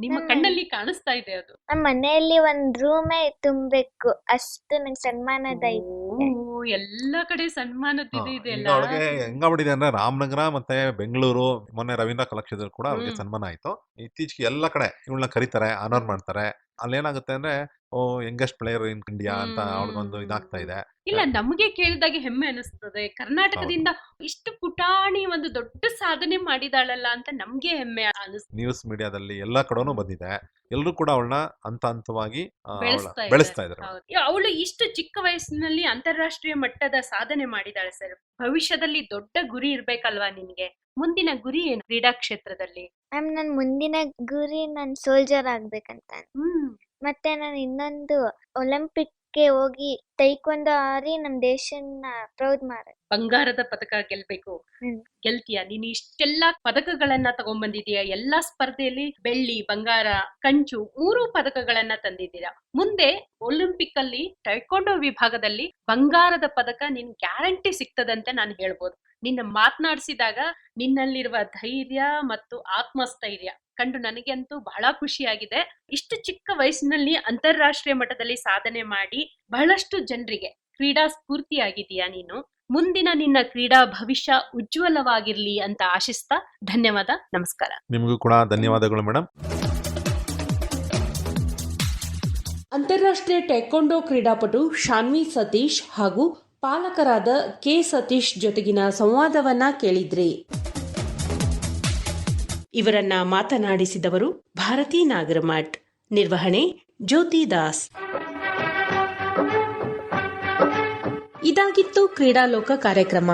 ನಿಮ್ಮ ಕಣ್ಣಲ್ಲಿ ಕಾಣಿಸ್ತಾ ಇದೆ ಅದು. ನಮ್ಮ ಮನೆಯಲ್ಲಿ ಒಂದ್ ರೂಮೇ ತುಂಬಬೇಕು ಅಷ್ಟು ನಂಗೆ ಸನ್ಮಾನದ ಐತೆ ಓ, ಎಲ್ಲ ಕಡೆ ಸನ್ಮಾನದ ಇದು ಇದೆ ಈಗ ಅಲ್ಲ? ಅವಳಿಗೆ ಹೆಂಗಾಗ್ಬಿಟ್ಟಿದೆ ಅಂದ್ರೆ ರಾಮನಗರ ಮತ್ತೆ ಬೆಂಗಳೂರು ಮೊನ್ನೆ ರವೀಂದ್ರ ಕಲಾಕ್ಷೇತ್ರದಲ್ಲಿ ಕೂಡ ಅವ್ರಿಗೆ ಸನ್ಮಾನ ಆಯ್ತು. ಇತ್ತೀಚೆಗೆ ಎಲ್ಲ ಕಡೆ ಇವಳನ್ನ ಕರೀತಾರೆ ಆನರ್ ಮಾಡ್ತಾರೆ. ಅಲ್ಲೇನಾಗುತ್ತೆ ಅಂದ್ರೆ ಓ ಯಂಗೆಸ್ಟ್ ಪ್ಲೇಯರ್ ಇನ್ ಇಂಡಿಯಾ ಅಂತ ಅವ್ರಿಗೊಂದು ಇದಾಗ್ತಾ ಇದೆ. ಇಲ್ಲ ನಮಗೆ ಕೇಳಿದಾಗ ಹೆಮ್ಮೆ ಅನಿಸ್ತದೆ. ಕರ್ನಾಟಕದಿಂದ ಇಷ್ಟು ಪುಟಾಣಿ ಒಂದು ದೊಡ್ಡ ಸಾಧನೆ ಮಾಡಿದಾಳಲ್ಲ ಅಂತ ನಮ್ಗೆ ಹೆಮ್ಮೆ ಅನಿಸ್ತದೆ ನ್ಯೂಸ್ ಮೀಡಿಯಾದಲ್ಲಿ ಎಲ್ಲಾ ಕಡೆನೂ ಬಂದಿದೆ. ಎಲ್ಲರೂ ಕೂಡ ಅವಳನ್ನ ಹಂತ ಹಂತವಾಗಿ ಬೆಳೆಸ್ತಾ ಇದ್ದಾರೆ. ಅವಳು ಇಷ್ಟು ಚಿಕ್ಕ ವಯಸ್ಸಿನಲ್ಲಿ ಅಂತಾರಾಷ್ಟ್ರೀಯ ಮಟ್ಟದ ಸಾಧನೆ ಮಾಡಿದಾಳೆ ಸರ್. ಭವಿಷ್ಯದಲ್ಲಿ ದೊಡ್ಡ ಗುರಿ ಇರ್ಬೇಕಲ್ವಾ ನಿನ್ಗೆ? ಮುಂದಿನ ಗುರಿ ಏನು? ಕ್ರೀಡಾ ಕ್ಷೇತ್ರದಲ್ಲಿ? ಮ್ಯಾಮ್ ನನ್ ಮುಂದಿನ ಗುರಿ ನನ್ ಸೋಲ್ಜರ್ ಆಗ್ಬೇಕಂತ. ಹ್ಮ್. ಮತ್ತೆ ನಾನು ಇನ್ನೊಂದು ಒಲಿಂಪಿಕ್ಗೆ ಹೋಗಿ ತೈಕೊಂಡು ಆರಿ ನಮ್ ದೇಶನ್ನ ಪ್ರೌಡ್ ಮಾಡ. ಬಂಗಾರದ ಪದಕ ಗೆಲ್ಬೇಕು. ಗೆಲ್ತೀಯ? ನೀನು ಇಷ್ಟೆಲ್ಲಾ ಪದಕಗಳನ್ನ ತಗೊಂಡ್ಬಂದಿದೀಯ ಎಲ್ಲಾ ಸ್ಪರ್ಧೆಯಲ್ಲಿ ಬೆಳ್ಳಿ ಬಂಗಾರ ಕಂಚು ಮೂರು ಪದಕಗಳನ್ನ ತಂದಿದ್ದೀರಾ? ಮುಂದೆ ಒಲಿಂಪಿಕ್ ಅಲ್ಲಿ ಟೈಕೊಂಡೋ ವಿಭಾಗದಲ್ಲಿ ಬಂಗಾರದ ಪದಕ ನಿನ್ ಗ್ಯಾರಂಟಿ ಸಿಗ್ತದಂತೆ ನಾನು ಹೇಳ್ಬೋದು. ನಿನ್ನ ಮಾತನಾಡಿಸಿದಾಗ ನಿನ್ನಲ್ಲಿರುವ ಧೈರ್ಯ ಮತ್ತು ಆತ್ಮಸ್ಥೈರ್ಯ. ಕಂಡು ನನಗಂತೂ ಬಹಳ ಖುಷಿಯಾಗಿದೆ. ಇಷ್ಟು ಚಿಕ್ಕ ವಯಸ್ಸಿನಲ್ಲಿ ಅಂತಾರಾಷ್ಟ್ರೀಯ ಮಟ್ಟದಲ್ಲಿ ಸಾಧನೆ ಮಾಡಿ ಬಹಳಷ್ಟು ಜನರಿಗೆ ಕ್ರೀಡಾ ಸ್ಫೂರ್ತಿಯಾಗಿದೀಯಾ ನೀನು? ಮುಂದಿನ ನಿನ್ನ ಕ್ರೀಡಾ ಭವಿಷ್ಯ ಉಜ್ವಲವಾಗಿರ್ಲಿ ಅಂತ ಆಶಿಸ್ತಾ ಧನ್ಯವಾದ. ನಮಸ್ಕಾರ. ನಿಮಗೂ ಕೂಡ ಧನ್ಯವಾದಗಳು ಮೇಡಮ್ ಅಂತಾರಾಷ್ಟ್ರೀಯ ಟೆಕ್ಕೊಂಡೋ ಕ್ರೀಡಾಪಟು ಶಾನ್ವಿ ಸತೀಶ್ ಹಾಗೂ ಪಾಲಕರಾದ ಕೆ ಸತೀಶ್ ಜೊತೆಗಿನ ಸಂವಾದವನ್ನ ಕೇಳಿದ್ರಿ. ಇವರನ್ನ ಮಾತನಾಡಿಸಿದವರು ಭಾರತೀ ನಾಗರಮಠ್ ನಿರ್ವಹಣೆ ಜ್ಯೋತಿ ದಾಸ್. ಇದಾಗಿತ್ತು ಕ್ರೀಡಾಲೋಕ ಕಾರ್ಯಕ್ರಮ.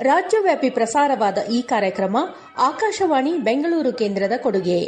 ರಾಜ್ಯವ್ಯಾಪಿ ಪ್ರಸಾರವಾದ ಈ ಕಾರ್ಯಕ್ರಮ ಆಕಾಶವಾಣಿ ಬೆಂಗಳೂರು ಕೇಂದ್ರದ ಕೊಡುಗೆ.